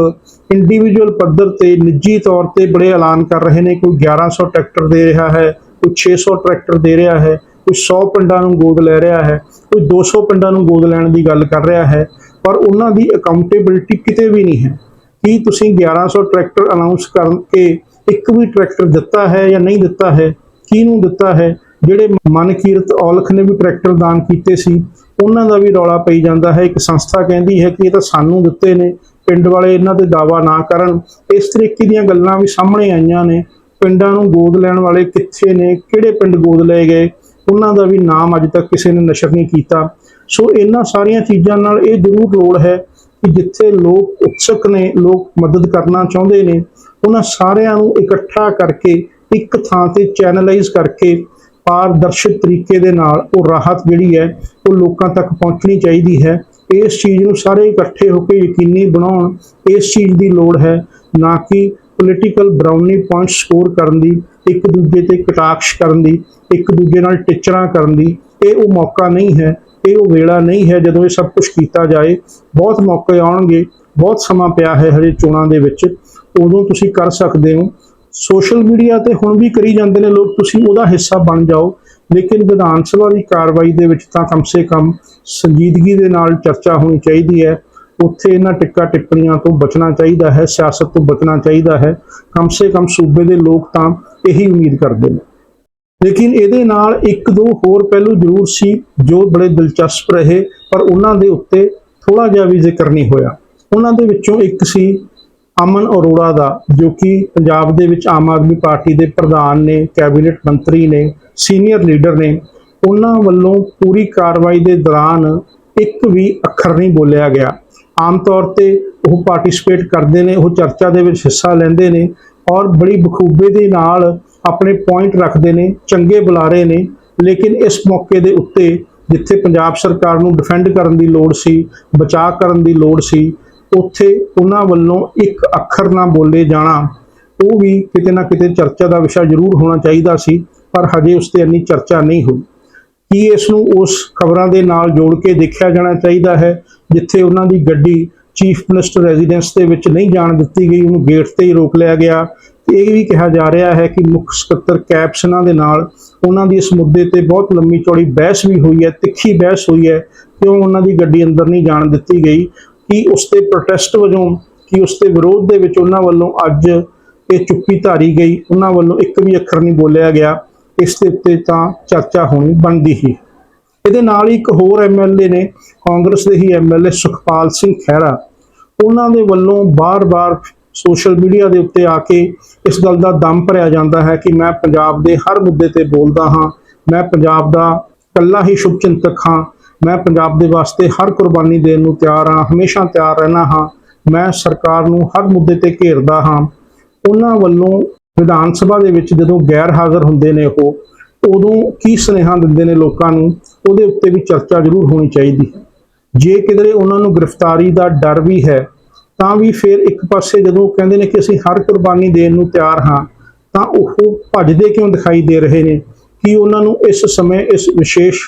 ਇੰਡੀਵਿਜੂਅਲ ਪੱਧਰ ਤੇ ਨਿੱਜੀ ਤੌਰ ਤੇ ਬੜੇ ਐਲਾਨ ਕਰ ਰਹੇ ਨੇ। ਕੋਈ 1100 ਟਰੈਕਟਰ ਦੇ ਰਿਹਾ ਹੈ, ਕੋਈ 600 ਟਰੈਕਟਰ ਦੇ ਰਿਹਾ ਹੈ। ਕੋਈ 100 ਪਿੰਡਾਂ ਨੂੰ ਗੋਦ ਲੈ ਰਿਹਾ ਹੈ, ਕੋਈ 200 ਪਿੰਡਾਂ ਨੂੰ ਗੋਦ ਲੈਣ ਦੀ ਗੱਲ ਕਰ ਰਿਹਾ ਹੈ, ਪਰ ਉਹਨਾਂ ਦੀ ਅਕਾਊਂਟੇਬਿਲਟੀ ਕਿਤੇ ਵੀ ਨਹੀਂ ਹੈ। ਕੀ ਤੁਸੀਂ 1100 ਟਰੈਕਟਰ ਅਨਾਉਂਸ ਕਰਕੇ ਇੱਕ ਵੀ ਟਰੈਕਟਰ ਦਿੱਤਾ ਹੈ ਜਾਂ ਨਹੀਂ ਦਿੱਤਾ ਹੈ? ਕਿਹਨੂੰ ਦਿੱਤਾ ਹੈ? ਜਿਹੜੇ ਮਨਕੀਰਤ ਔਲਖ ਨੇ ਵੀ ਟਰੈਕਟਰ ਦਾਨ ਕੀਤੇ ਸੀ, ਉਹਨਾਂ ਦਾ ਵੀ ਰੌਲਾ ਪਈ ਜਾਂਦਾ ਹੈ। ਇੱਕ ਸੰਸਥਾ ਕਹਿੰਦੀ ਹੈ ਕਿ ਇਹ ਤਾਂ ਸਾਨੂੰ ਦਿੱਤੇ ਨੇ, ਪਿੰਡ ਵਾਲੇ ਇਹਨਾਂ ਤੇ ਦਾਵਾ ਨਾ ਕਰਨ। ਇਸ ਤਰੀਕੇ ਦੀਆਂ ਗੱਲਾਂ ਵੀ ਸਾਹਮਣੇ ਆਈਆਂ ਨੇ। ਪਿੰਡਾਂ ਨੂੰ ਗੋਦ ਲੈਣ ਵਾਲੇ ਕਿੱਥੇ ਨੇ? ਕਿਹੜੇ ਪਿੰਡ ਗੋਦ ਲਏ ਗਏ? ਉਹਨਾਂ ਦਾ ਵੀ ਨਾਮ ਅੱਜ ਤੱਕ ਕਿਸੇ ਨੇ ਨਸ਼ਰ ਨਹੀਂ ਕੀਤਾ। ਸੋ ਇਹਨਾਂ ਸਾਰੀਆਂ ਚੀਜ਼ਾਂ ਨਾਲ ਇਹ ਜ਼ਰੂਰ ਲੋੜ ਹੈ ਕਿ ਜਿੱਥੇ ਲੋਕ ਉਤਸਕ ਨੇ, ਲੋਕ ਮਦਦ ਕਰਨਾ ਚਾਹੁੰਦੇ ਨੇ, ਉਹਨਾਂ ਸਾਰਿਆਂ ਨੂੰ ਇਕੱਠਾ ਕਰਕੇ, ਇੱਕ ਥਾਂ ਤੇ ਚੈਨਲਾਈਜ਼ ਕਰਕੇ ਪਾਰਦਰਸ਼ਕ ਤਰੀਕੇ ਦੇ ਨਾਲ ਉਹ ਰਾਹਤ ਜਿਹੜੀ ਹੈ, ਉਹ ਲੋਕਾਂ ਤੱਕ ਪਹੁੰਚਣੀ ਚਾਹੀਦੀ ਹੈ। ਇਸ ਚੀਜ਼ ਨੂੰ ਸਾਰੇ ਇਕੱਠੇ ਹੋ ਕੇ ਯਕੀਨੀ ਬਣਾਉਣ ਇਸ ਚੀਜ਼ ਦੀ ਲੋੜ ਹੈ, ਨਾ ਕਿ ਪੋਲੀਟੀਕਲ ਬਰਾਊਨੀ ਪੁਆਇੰਟ ਸਕੋਰ ਕਰਨ ਦੀ ਇੱਕ ਦੂਜੇ ਤੇ ਕਟਾਕਸ਼ ਕਰਨ ਦੀ, ਇੱਕ ਦੂਜੇ ਨਾਲ ਟਿਚਰਾਂ ਕਰਨ ਦੀ, ਇਹ ਉਹ ਮੌਕਾ ਨਹੀਂ ਹੈ, ਇਹ ਉਹ ਵੇਲਾ ਨਹੀਂ ਹੈ ਜਦੋਂ ਇਹ ਸਭ ਕੁਝ ਕੀਤਾ ਜਾਏ। ਬਹੁਤ ਮੌਕੇ ਆਉਣਗੇ, ਬਹੁਤ ਸਮਾਂ ਪਿਆ ਹੈ ਹਜੇ ਚੋਣਾਂ ਦੇ ਵਿੱਚ, ਉਦੋਂ ਤੁਸੀਂ ਕਰ ਸਕਦੇ ਹੋ। ਸੋਸ਼ਲ ਮੀਡੀਆ ਤੇ ਹੁਣ ਵੀ ਕਰੀ ਜਾਂਦੇ ਨੇ ਲੋਕ, ਤੁਸੀਂ ਉਹਦਾ ਹਿੱਸਾ ਬਣ ਜਾਓ। ਲੇਕਿਨ ਵਿਧਾਨ ਸਭਾ ਦੀ ਕਾਰਵਾਈ ਦੇ ਵਿੱਚ ਤਾਂ ਕਮ ਸੇ ਕਮ ਸੰਜੀਦਗੀ ਦੇ ਨਾਲ ਚਰਚਾ ਹੋਣੀ ਚਾਹੀਦੀ ਹੈ। ਉੱਥੇ ਇਹਨਾਂ ਟਿੱਕਾ ਟਿੱਪਣੀਆਂ ਤੋਂ ਬਚਣਾ ਚਾਹੀਦਾ ਹੈ, ਸਿਆਸਤ ਤੋਂ ਬਚਣਾ ਚਾਹੀਦਾ ਹੈ। ਕਮ ਸੇ ਕਮ ਸੂਬੇ ਦੇ ਲੋਕ ਤਾਂ ਇਹੀ ਉਮੀਦ ਕਰਦੇ ਨੇ। ਲੇਕਿਨ ਇਹਦੇ ਨਾਲ ਇੱਕ ਦੋ ਹੋਰ ਪਹਿਲੂ ਜ਼ਰੂਰ ਸੀ ਜੋ ਬੜੇ ਦਿਲਚਸਪ ਰਹੇ, ਪਰ ਉਹਨਾਂ ਦੇ ਉੱਤੇ ਥੋੜਾ ਜਿਹਾ ਵੀ ਜ਼ਿਕਰ ਨਹੀਂ ਹੋਇਆ। ਉਹਨਾਂ ਦੇ ਵਿੱਚੋਂ ਇੱਕ ਸੀ ਅਮਨ ਅਰੋੜਾ ਦਾ, ਜੋ ਕਿ ਪੰਜਾਬ ਦੇ ਵਿੱਚ ਆਮ ਆਦਮੀ ਪਾਰਟੀ ਦੇ ਪ੍ਰਧਾਨ ਨੇ, ਕੈਬਨਿਟ ਮੰਤਰੀ ਨੇ, ਸੀਨੀਅਰ ਲੀਡਰ ਨੇ। ਉਹਨਾਂ ਵੱਲੋਂ ਪੂਰੀ ਕਾਰਵਾਈ ਦੇ ਦੌਰਾਨ ਇੱਕ ਵੀ ਅੱਖਰ ਨਹੀਂ ਬੋਲਿਆ ਗਿਆ। ਆਮ ਤੌਰ ਤੇ ਉਹ ਪਾਰਟਿਸਿਪੇਟ ਕਰਦੇ ਨੇ, ਉਹ ਚਰਚਾ ਦੇ ਵਿੱਚ ਹਿੱਸਾ ਲੈਂਦੇ ਨੇ ਔਰ ਬੜੀ ਬਖੂਬੇ ਦੇ ਨਾਲ ਆਪਣੇ ਪੁਆਇੰਟ ਰੱਖਦੇ ਨੇ, ਚੰਗੇ ਬੁਲਾਰੇ ਨੇ, ਲੇਕਿਨ ਇਸ ਮੌਕੇ ਦੇ ਉੱਤੇ ਜਿੱਥੇ ਪੰਜਾਬ ਸਰਕਾਰ ਨੂੰ ਡਿਫੈਂਡ ਕਰਨ ਦੀ ਲੋੜ ਸੀ, ਬਚਾਅ ਕਰਨ ਦੀ ਲੋੜ ਸੀ, ਉੱਥੇ ਉਹਨਾਂ ਵੱਲੋਂ ਇੱਕ ਅੱਖਰ ਨਾ ਬੋਲੇ ਜਾਣਾ, ਉਹ ਵੀ ਕਿਤੇ ਨਾ ਕਿਤੇ ਚਰਚਾ ਦਾ ਵਿਸ਼ਾ ਜ਼ਰੂਰ ਹੋਣਾ ਚਾਹੀਦਾ ਸੀ, ਪਰ ਹਜੇ ਉਸ ਤੇ ਇੰਨੀ ਚਰਚਾ ਨਹੀਂ ਹੋਈ। ਕੀ ਇਸ ਨੂੰ ਉਸ ਖਬਰਾਂ ਦੇ ਨਾਲ ਜੋੜ ਕੇ ਦੇਖਿਆ ਜਾਣਾ ਚਾਹੀਦਾ ਹੈ? ਜਿੱਥੇ ਉਹਨਾਂ ਦੀ ਗੱਡੀ ਚੀਫ ਮਿਨਿਸਟਰ ਰੈਜ਼ੀਡੈਂਸ ਦੇ ਵਿੱਚ ਨਹੀਂ ਜਾਣ ਦਿੱਤੀ ਗਈ, ਉਹਨੂੰ ਗੇਟ ਤੇ ਹੀ ਰੋਕ ਲਿਆ ਗਿਆ। ਤੇ ਇਹ ਵੀ ਕਿਹਾ ਜਾ ਰਿਹਾ ਹੈ ਕਿ ਮੁੱਖ ਸਕੱਤਰ ਕੈਪਸਨਾਂ ਦੇ ਨਾਲ, ਉਹਨਾਂ ਦੀ ਇਸ ਮੁੱਦੇ ਤੇ ਬਹੁਤ ਲੰਮੀ ਚੌੜੀ ਬਹਿਸ ਵੀ ਹੋਈ ਹੈ, ਤਿੱਖੀ ਬਹਿਸ ਹੋਈ ਹੈ ਕਿਉਂ ਉਹਨਾਂ ਦੀ ਗੱਡੀ ਅੰਦਰ ਨਹੀਂ ਜਾਣ ਦਿੱਤੀ ਗਈ, ਕਿ ਉਸ ਤੇ ਪ੍ਰੋਟੈਸਟ ਵਜੋਂ, ਕਿ ਉਸ ਦੇ ਵਿਰੋਧ ਦੇ ਵਿੱਚ ਉਹਨਾਂ ਵੱਲੋਂ ਅੱਜ ਇਹ ਚੁੱਪੀ ਧਾਰੀ ਗਈ, ਉਹਨਾਂ ਵੱਲੋਂ ਇੱਕ ਵੀ ਅੱਖਰ ਨਹੀਂ ਬੋਲਿਆ ਗਿਆ। ਇਸ ਦੇ ਉੱਤੇ ਤਾਂ ਚਰਚਾ ਹੋਣੀ ਬਣਦੀ ਹੀ। ਇਹਦੇ ਨਾਲ ਹੀ ਇੱਕ ਹੋਰ ਐਮਐਲਏ ਨੇ, ਕਾਂਗਰਸ ਦੇ ਹੀ ਐਮਐਲਏ ਸੁਖਪਾਲ ਸਿੰਘ ਖਹਿਰਾ। ਉਹਨਾਂ ਦੇ ਵੱਲੋਂ ਬਾਰ-ਬਾਰ ਸੋਸ਼ਲ ਮੀਡੀਆ ਦੇ ਉੱਤੇ ਆ ਕੇ ਇਸ ਗੱਲ ਦਾ ਦਮ ਭਰਿਆ ਜਾਂਦਾ ਹੈ ਕਿ ਮੈਂ ਪੰਜਾਬ ਦੇ ਹਰ ਮੁੱਦੇ ਤੇ ਬੋਲਦਾ ਹਾਂ, ਮੈਂ ਪੰਜਾਬ ਦਾ ਇਕੱਲਾ ਹੀ ਸ਼ੁਭਚਿੰਤਕ ਹਾਂ, ਮੈਂ ਪੰਜਾਬ ਦੇ ਵਾਸਤੇ ਹਰ ਕੁਰਬਾਨੀ ਦੇਣ ਨੂੰ ਤਿਆਰ ਹਾਂ, ਹਮੇਸ਼ਾ ਤਿਆਰ ਰਹਿਣਾ ਹਾਂ, ਮੈਂ ਸਰਕਾਰ ਨੂੰ ਹਰ ਮੁੱਦੇ ਤੇ ਘੇਰਦਾ ਹਾਂ। ਉਹਨਾਂ ਵੱਲੋਂ ਵਿਧਾਨ ਸਭਾ ਦੇ ਵਿੱਚ ਜਦੋਂ ਗੈਰ ਹਾਜ਼ਰ ਹੁੰਦੇ ਨੇ ਉਹ, ਉਦੋਂ ਕੀ ਸੁਨੇਹਾ ਦਿੰਦੇ ਨੇ ਲੋਕਾਂ ਨੂੰ? ਉਹਦੇ ਉੱਤੇ ਵੀ ਚਰਚਾ ਜ਼ਰੂਰ ਹੋਣੀ ਚਾਹੀਦੀ। ਹੈ ਜੇ ਕਿਧਰੇ ਉਹਨਾਂ ਨੂੰ ਗ੍ਰਿਫਤਾਰੀ ਦਾ ਡਰ ਵੀ ਹੈ, ਤਾਂ ਵੀ ਫਿਰ ਇੱਕ ਪਾਸੇ ਜਦੋਂ ਕਹਿੰਦੇ ਨੇ ਕਿ ਅਸੀਂ ਹਰ ਕੁਰਬਾਨੀ ਦੇਣ ਨੂੰ ਤਿਆਰ ਹਾਂ, ਤਾਂ ਉਹ ਭੱਜਦੇ ਕਿਉਂ ਦਿਖਾਈ ਦੇ ਰਹੇ ਨੇ ਕਿ ਉਹਨਾਂ ਨੂੰ ਇਸ ਸਮੇਂ ਇਸ ਵਿਸ਼ੇਸ਼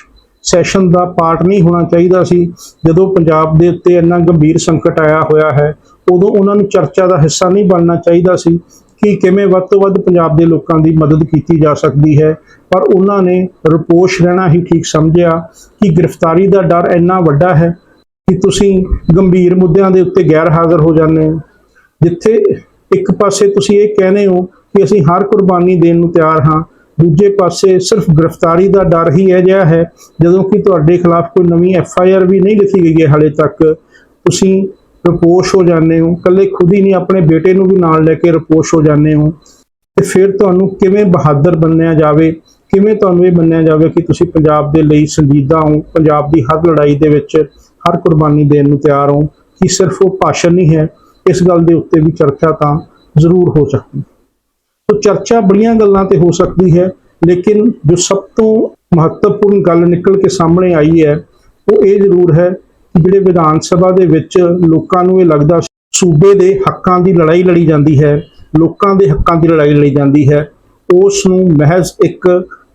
ਸੈਸ਼ਨ ਦਾ ਪਾਰਟ ਨਹੀਂ ਹੋਣਾ ਚਾਹੀਦਾ ਸੀ। ਜਦੋਂ ਪੰਜਾਬ ਦੇ ਉੱਤੇ ਇੰਨਾ ਗੰਭੀਰ ਸੰਕਟ ਆਇਆ ਹੋਇਆ ਹੈ, ਉਦੋਂ ਉਹਨਾਂ ਨੂੰ ਚਰਚਾ ਦਾ ਹਿੱਸਾ ਨਹੀਂ ਬਣਨਾ ਚਾਹੀਦਾ ਸੀ। ਕਿ ਕਿਵੇਂ ਵੱਧ ਤੋਂ ਵੱਧ ਪੰਜਾਬ ਦੇ ਲੋਕਾਂ ਦੀ ਮਦਦ ਕੀਤੀ ਜਾ ਸਕਦੀ ਹੈ। ਪਰ ਉਹਨਾਂ ਨੇ ਰਪੋਸ਼ ਰਹਿਣਾ ਹੀ ਠੀਕ ਸਮਝਿਆ ਕਿ ਗ੍ਰਿਫਤਾਰੀ ਦਾ ਡਰ ਇੰਨਾ ਵੱਡਾ ਹੈ ਕਿ ਤੁਸੀਂ ਗੰਭੀਰ ਮੁੱਦਿਆਂ ਦੇ ਉੱਤੇ ਗੈਰ ਹਾਜ਼ਰ ਹੋ ਜਾਂਦੇ ਹੋ। ਜਿੱਥੇ ਇੱਕ ਪਾਸੇ ਤੁਸੀਂ ਇਹ ਕਹਿੰਦੇ ਹੋ ਕਿ ਅਸੀਂ ਹਰ ਕੁਰਬਾਨੀ ਦੇਣ ਨੂੰ ਤਿਆਰ ਹਾਂ, ਦੂਜੇ ਪਾਸੇ ਸਿਰਫ ਗ੍ਰਿਫਤਾਰੀ ਦਾ ਡਰ ਹੀ ਹੈ ਜਿਹਾ ਹੈ, ਜਦੋਂ ਕਿ ਤੁਹਾਡੇ ਖਿਲਾਫ ਕੋਈ ਨਵੀਂ ਐਫ ਆਈ ਆਰ ਵੀ ਨਹੀਂ ਲਿਖੀ ਗਈ ਹੈ ਹਾਲੇ ਤੱਕ। ਤੁਸੀਂ ਰਪੋਸ਼ ਹੋ ਜਾਂਦੇ ਹੋ। ਕੱਲੇ ਖੁਦ ਹੀ ਨਹੀਂ, ਆਪਣੇ ਬੇਟੇ ਨੂੰ ਵੀ ਨਾਲ ਲੈ ਕੇ ਰਪੋਸ਼ ਹੋ ਜਾਂਦੇ ਹੋ। ਤੇ ਫਿਰ ਤੁਹਾਨੂੰ ਕਿਵੇਂ ਬਹਾਦਰ ਬੰਨਿਆ ਜਾਵੇ, ਕਿਵੇਂ ਤੁਹਾਨੂੰ ਇਹ ਮੰਨਿਆ ਜਾਵੇ ਕਿ ਤੁਸੀਂ ਪੰਜਾਬ ਦੇ ਲਈ ਸੰਜੀਦਾ ਹੋ, ਪੰਜਾਬ ਦੀ ਹਰ ਲੜਾਈ ਦੇ ਵਿੱਚ ਹਰ ਕੁਰਬਾਨੀ ਦੇਣ ਨੂੰ ਤਿਆਰ ਹੋ, ਕਿ ਸਿਰਫ ਉਹ ਭਾਸ਼ਣ ਨਹੀਂ ਹੈ, ਇਸ ਗੱਲ ਦੇ ਉੱਤੇ ਵੀ ਚਰਚਾ ਤਾਂ ਜ਼ਰੂਰ ਹੋ ਸਕਦੀ। ਤੋ ਚਰਚਾ ਬੜੀਆਂ ਗੱਲਾਂ ਤੇ ਹੋ ਸਕਦੀ ਹੈ, ਲੇਕਿਨ ਜੋ ਸਭ ਤੋਂ ਮਹੱਤਵਪੂਰਨ ਗੱਲ ਨਿਕਲ ਕੇ ਸਾਹਮਣੇ ਆਈ ਹੈ, ਉਹ ਇਹ ਜ਼ਰੂਰ ਹੈ ਜਿਹੜੇ ਵਿਧਾਨ ਸਭਾ ਦੇ ਵਿੱਚ ਲੋਕਾਂ ਨੂੰ ਇਹ ਲੱਗਦਾ ਸੂਬੇ ਦੇ ਹੱਕਾਂ ਦੀ ਲੜਾਈ ਲੜੀ ਜਾਂਦੀ ਹੈ, ਲੋਕਾਂ ਦੇ ਹੱਕਾਂ ਦੀ ਲੜਾਈ ਲੜੀ ਜਾਂਦੀ ਹੈ, ਉਸ ਨੂੰ ਮਹਿਜ਼ ਇੱਕ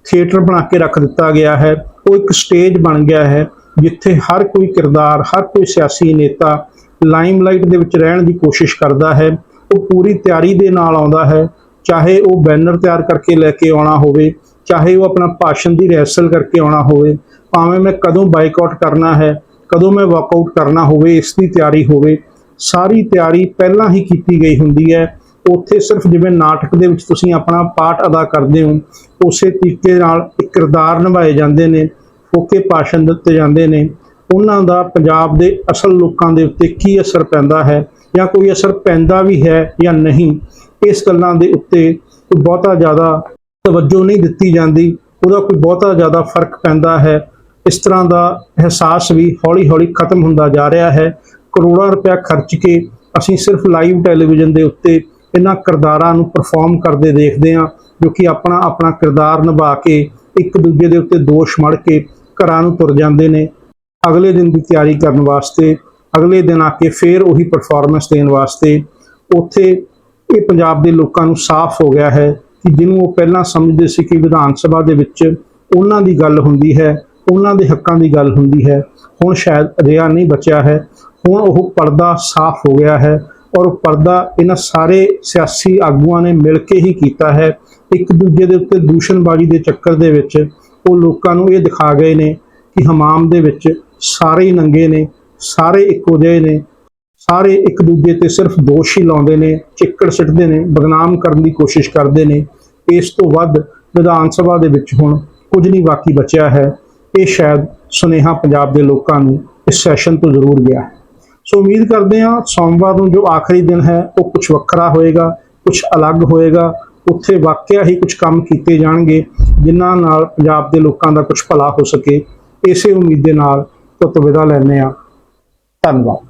ਥੀਏਟਰ ਬਣਾ ਕੇ ਰੱਖ ਦਿੱਤਾ ਗਿਆ ਹੈ, ਉਹ ਇੱਕ ਸਟੇਜ ਬਣ ਗਿਆ ਹੈ, ਜਿੱਥੇ ਹਰ ਕੋਈ ਕਿਰਦਾਰ, ਹਰ ਕੋਈ ਸਿਆਸੀ ਨੇਤਾ ਲਾਈਮਲਾਈਟ ਦੇ ਵਿੱਚ ਰਹਿਣ ਦੀ ਕੋਸ਼ਿਸ਼ ਕਰਦਾ ਹੈ, ਉਹ ਪੂਰੀ ਤਿਆਰੀ ਦੇ ਨਾਲ ਆਉਂਦਾ ਹੈ, ਚਾਹੇ ਉਹ ਬੈਨਰ ਤਿਆਰ ਕਰਕੇ ਲੈ ਕੇ ਆਉਣਾ ਹੋਵੇ, ਚਾਹੇ ਉਹ ਆਪਣਾ ਭਾਸ਼ਣ ਦੀ ਰਿਹਰਸਲ ਕਰਕੇ ਆਉਣਾ ਹੋਵੇ, ਭਾਵੇਂ ਮੈਂ ਕਦੋਂ ਬਾਈਕਾਟ ਕਰਨਾ ਹੈ ਕਦੋਂ ਮੈਂ ਵਾਕਆਊਟ ਕਰਨਾ ਹੋਵੇ, ਇਸ ਦੀ ਤਿਆਰੀ ਹੋਵੇ, ਸਾਰੀ ਤਿਆਰੀ ਪਹਿਲਾਂ ਹੀ ਕੀਤੀ ਗਈ ਹੁੰਦੀ ਹੈ। ਉੱਥੇ ਸਿਰਫ ਜਿਵੇਂ ਨਾਟਕ ਦੇ ਵਿੱਚ ਤੁਸੀਂ ਆਪਣਾ ਪਾਠ ਅਦਾ ਕਰਦੇ ਹੋ, ਉਸੇ ਤਰੀਕੇ ਨਾਲ ਇੱਕ ਕਿਰਦਾਰ ਨਿਭਾਏ ਜਾਂਦੇ ਨੇ, ਫੋਕੇ ਭਾਸ਼ਣ ਦਿੱਤੇ ਜਾਂਦੇ ਨੇ। ਉਹਨਾਂ ਦਾ ਪੰਜਾਬ ਦੇ ਅਸਲ ਲੋਕਾਂ ਦੇ ਉੱਤੇ ਕੀ ਅਸਰ ਪੈਂਦਾ ਹੈ ਜਾਂ ਕੋਈ ਅਸਰ ਪੈਂਦਾ ਵੀ ਹੈ ਜਾਂ ਨਹੀਂ, ਇਸ ਗੱਲਾਂ ਦੇ ਉੱਤੇ ਕੋਈ ਬਹੁਤਾ ਜ਼ਿਆਦਾ ਤਵੱਜੋ ਨਹੀਂ ਦਿੱਤੀ ਜਾਂਦੀ। ਉਹਦਾ ਕੋਈ ਬਹੁਤਾ ਜ਼ਿਆਦਾ ਫ਼ਰਕ ਪੈਂਦਾ ਹੈ। ਇਸ ਤਰ੍ਹਾਂ ਦਾ ਅਹਿਸਾਸ ਵੀ ਹੌਲੀ-ਹੌਲੀ ਖਤਮ ਹੁੰਦਾ ਜਾ ਰਿਹਾ ਹੈ। ਕਰੋੜਾਂ ਰੁਪਇਆ ਖਰਚ ਕੇ ਅਸੀਂ ਸਿਰਫ ਲਾਈਵ ਟੈਲੀਵਿਜ਼ਨ ਦੇ ਉੱਤੇ ਇਹਨਾਂ ਕਿਰਦਾਰਾਂ ਨੂੰ ਪਰਫਾਰਮ ਕਰਦੇ ਦੇਖਦੇ ਹਾਂ, ਜੋ ਕਿ ਆਪਣਾ ਆਪਣਾ ਕਿਰਦਾਰ ਨਿਭਾ ਕੇ ਇੱਕ ਦੂਜੇ ਦੇ ਉੱਤੇ ਦੋਸ਼ ਮੜ ਕੇ ਘਰਾਂ ਨੂੰ ਤੁਰ ਜਾਂਦੇ ਨੇ। ਅਗਲੇ ਦਿਨ ਦੀ ਤਿਆਰੀ ਕਰਨ ਵਾਸਤੇ, ਅਗਲੇ ਦਿਨ ਆ ਕੇ ਫੇਰ ਉਹੀ ਪਰਫਾਰਮੈਂਸ ਦੇਣ ਵਾਸਤੇ ਉੱਥੇ ਇਹ ਪੰਜਾਬ ਦੇ ਲੋਕਾਂ ਨੂੰ ਸਾਫ਼ ਹੋ ਗਿਆ ਹੈ ਕਿ ਜਿਹਨੂੰ ਉਹ ਪਹਿਲਾਂ ਸਮਝਦੇ ਸੀ ਕਿ ਵਿਧਾਨ ਸਭਾ ਦੇ ਵਿੱਚ ਉਹਨਾਂ ਦੀ ਗੱਲ ਹੁੰਦੀ ਹੈ ਉਹਨਾਂ ਦੇ ਹੱਕਾਂ ਦੀ ਗੱਲ ਹੁੰਦੀ ਹੈ। ਹੁਣ ਸ਼ਾਇਦ ਅਜਿਹਾ ਨਹੀਂ ਬਚਿਆ ਹੈ। ਹੁਣ ਉਹ ਪਰਦਾ ਸਾਫ਼ ਹੋ ਗਿਆ ਹੈ ਔਰ ਪਰਦਾ ਇਹਨਾਂ ਸਾਰੇ ਸਿਆਸੀ ਆਗੂਆਂ ਨੇ ਮਿਲ ਕੇ ਹੀ ਕੀਤਾ ਹੈ। ਇੱਕ ਦੂਜੇ ਦੇ ਉੱਤੇ ਦੂਸ਼ਣਬਾਜ਼ੀ ਦੇ ਚੱਕਰ ਦੇ ਵਿੱਚ ਉਹ ਲੋਕਾਂ ਨੂੰ ਇਹ ਦਿਖਾ ਗਏ ਨੇ ਕਿ ਹਮਾਮ ਦੇ ਵਿੱਚ ਸਾਰੇ ਹੀ ਨੰਗੇ ਨੇ, ਸਾਰੇ ਇੱਕੋ ਜਿਹੇ ਨੇ, ਸਾਰੇ ਇੱਕ ਦੂਜੇ ਤੇ ਸਿਰਫ ਦੋਸ਼ ਹੀ ਲਾਉਂਦੇ ਨੇ, ਚਿੱਕੜ ਸਿੱਟਦੇ ਨੇ, ਬਦਨਾਮ ਕਰਨ ਦੀ ਕੋਸ਼ਿਸ਼ ਕਰਦੇ ਨੇ। ਇਸ ਤੋਂ ਵੱਧ ਵਿਧਾਨ ਸਭਾ ਦੇ ਵਿੱਚ ਹੁਣ ਕੁਝ ਨਹੀਂ ਬਾਕੀ ਬਚਿਆ ਹੈ। ਇਹ ਸ਼ਾਇਦ ਸੁਨੇਹਾ ਪੰਜਾਬ ਦੇ ਲੋਕਾਂ ਨੂੰ ਇਸ ਸੈਸ਼ਨ ਤੋਂ ਜ਼ਰੂਰ ਗਿਆ। ਹੈ ਸੋ ਉਮੀਦ ਕਰਦੇ ਹਾਂ ਸੋਮਵਾਰ ਨੂੰ ਜੋ ਆਖਰੀ ਦਿਨ ਹੈ, ਉਹ ਕੁਝ ਵੱਖਰਾ ਹੋਏਗਾ ਕੁਝ ਅਲੱਗ ਹੋਏਗਾ। ਉੱਥੇ ਵਾਕਿਆ ਹੀ ਕੁਝ ਕੰਮ ਕੀਤੇ ਜਾਣਗੇ, ਜਿਨ੍ਹਾਂ ਨਾਲ ਪੰਜਾਬ ਦੇ ਲੋਕਾਂ ਦਾ ਕੁਝ ਭਲਾ ਹੋ ਸਕੇ। ਇਸੇ ਉਮੀਦ ਦੇ ਨਾਲ ਤੁਤ ਵਿਦਾ ਲੈਂਦੇ ਹਾਂ। ਧੰਨਵਾਦ।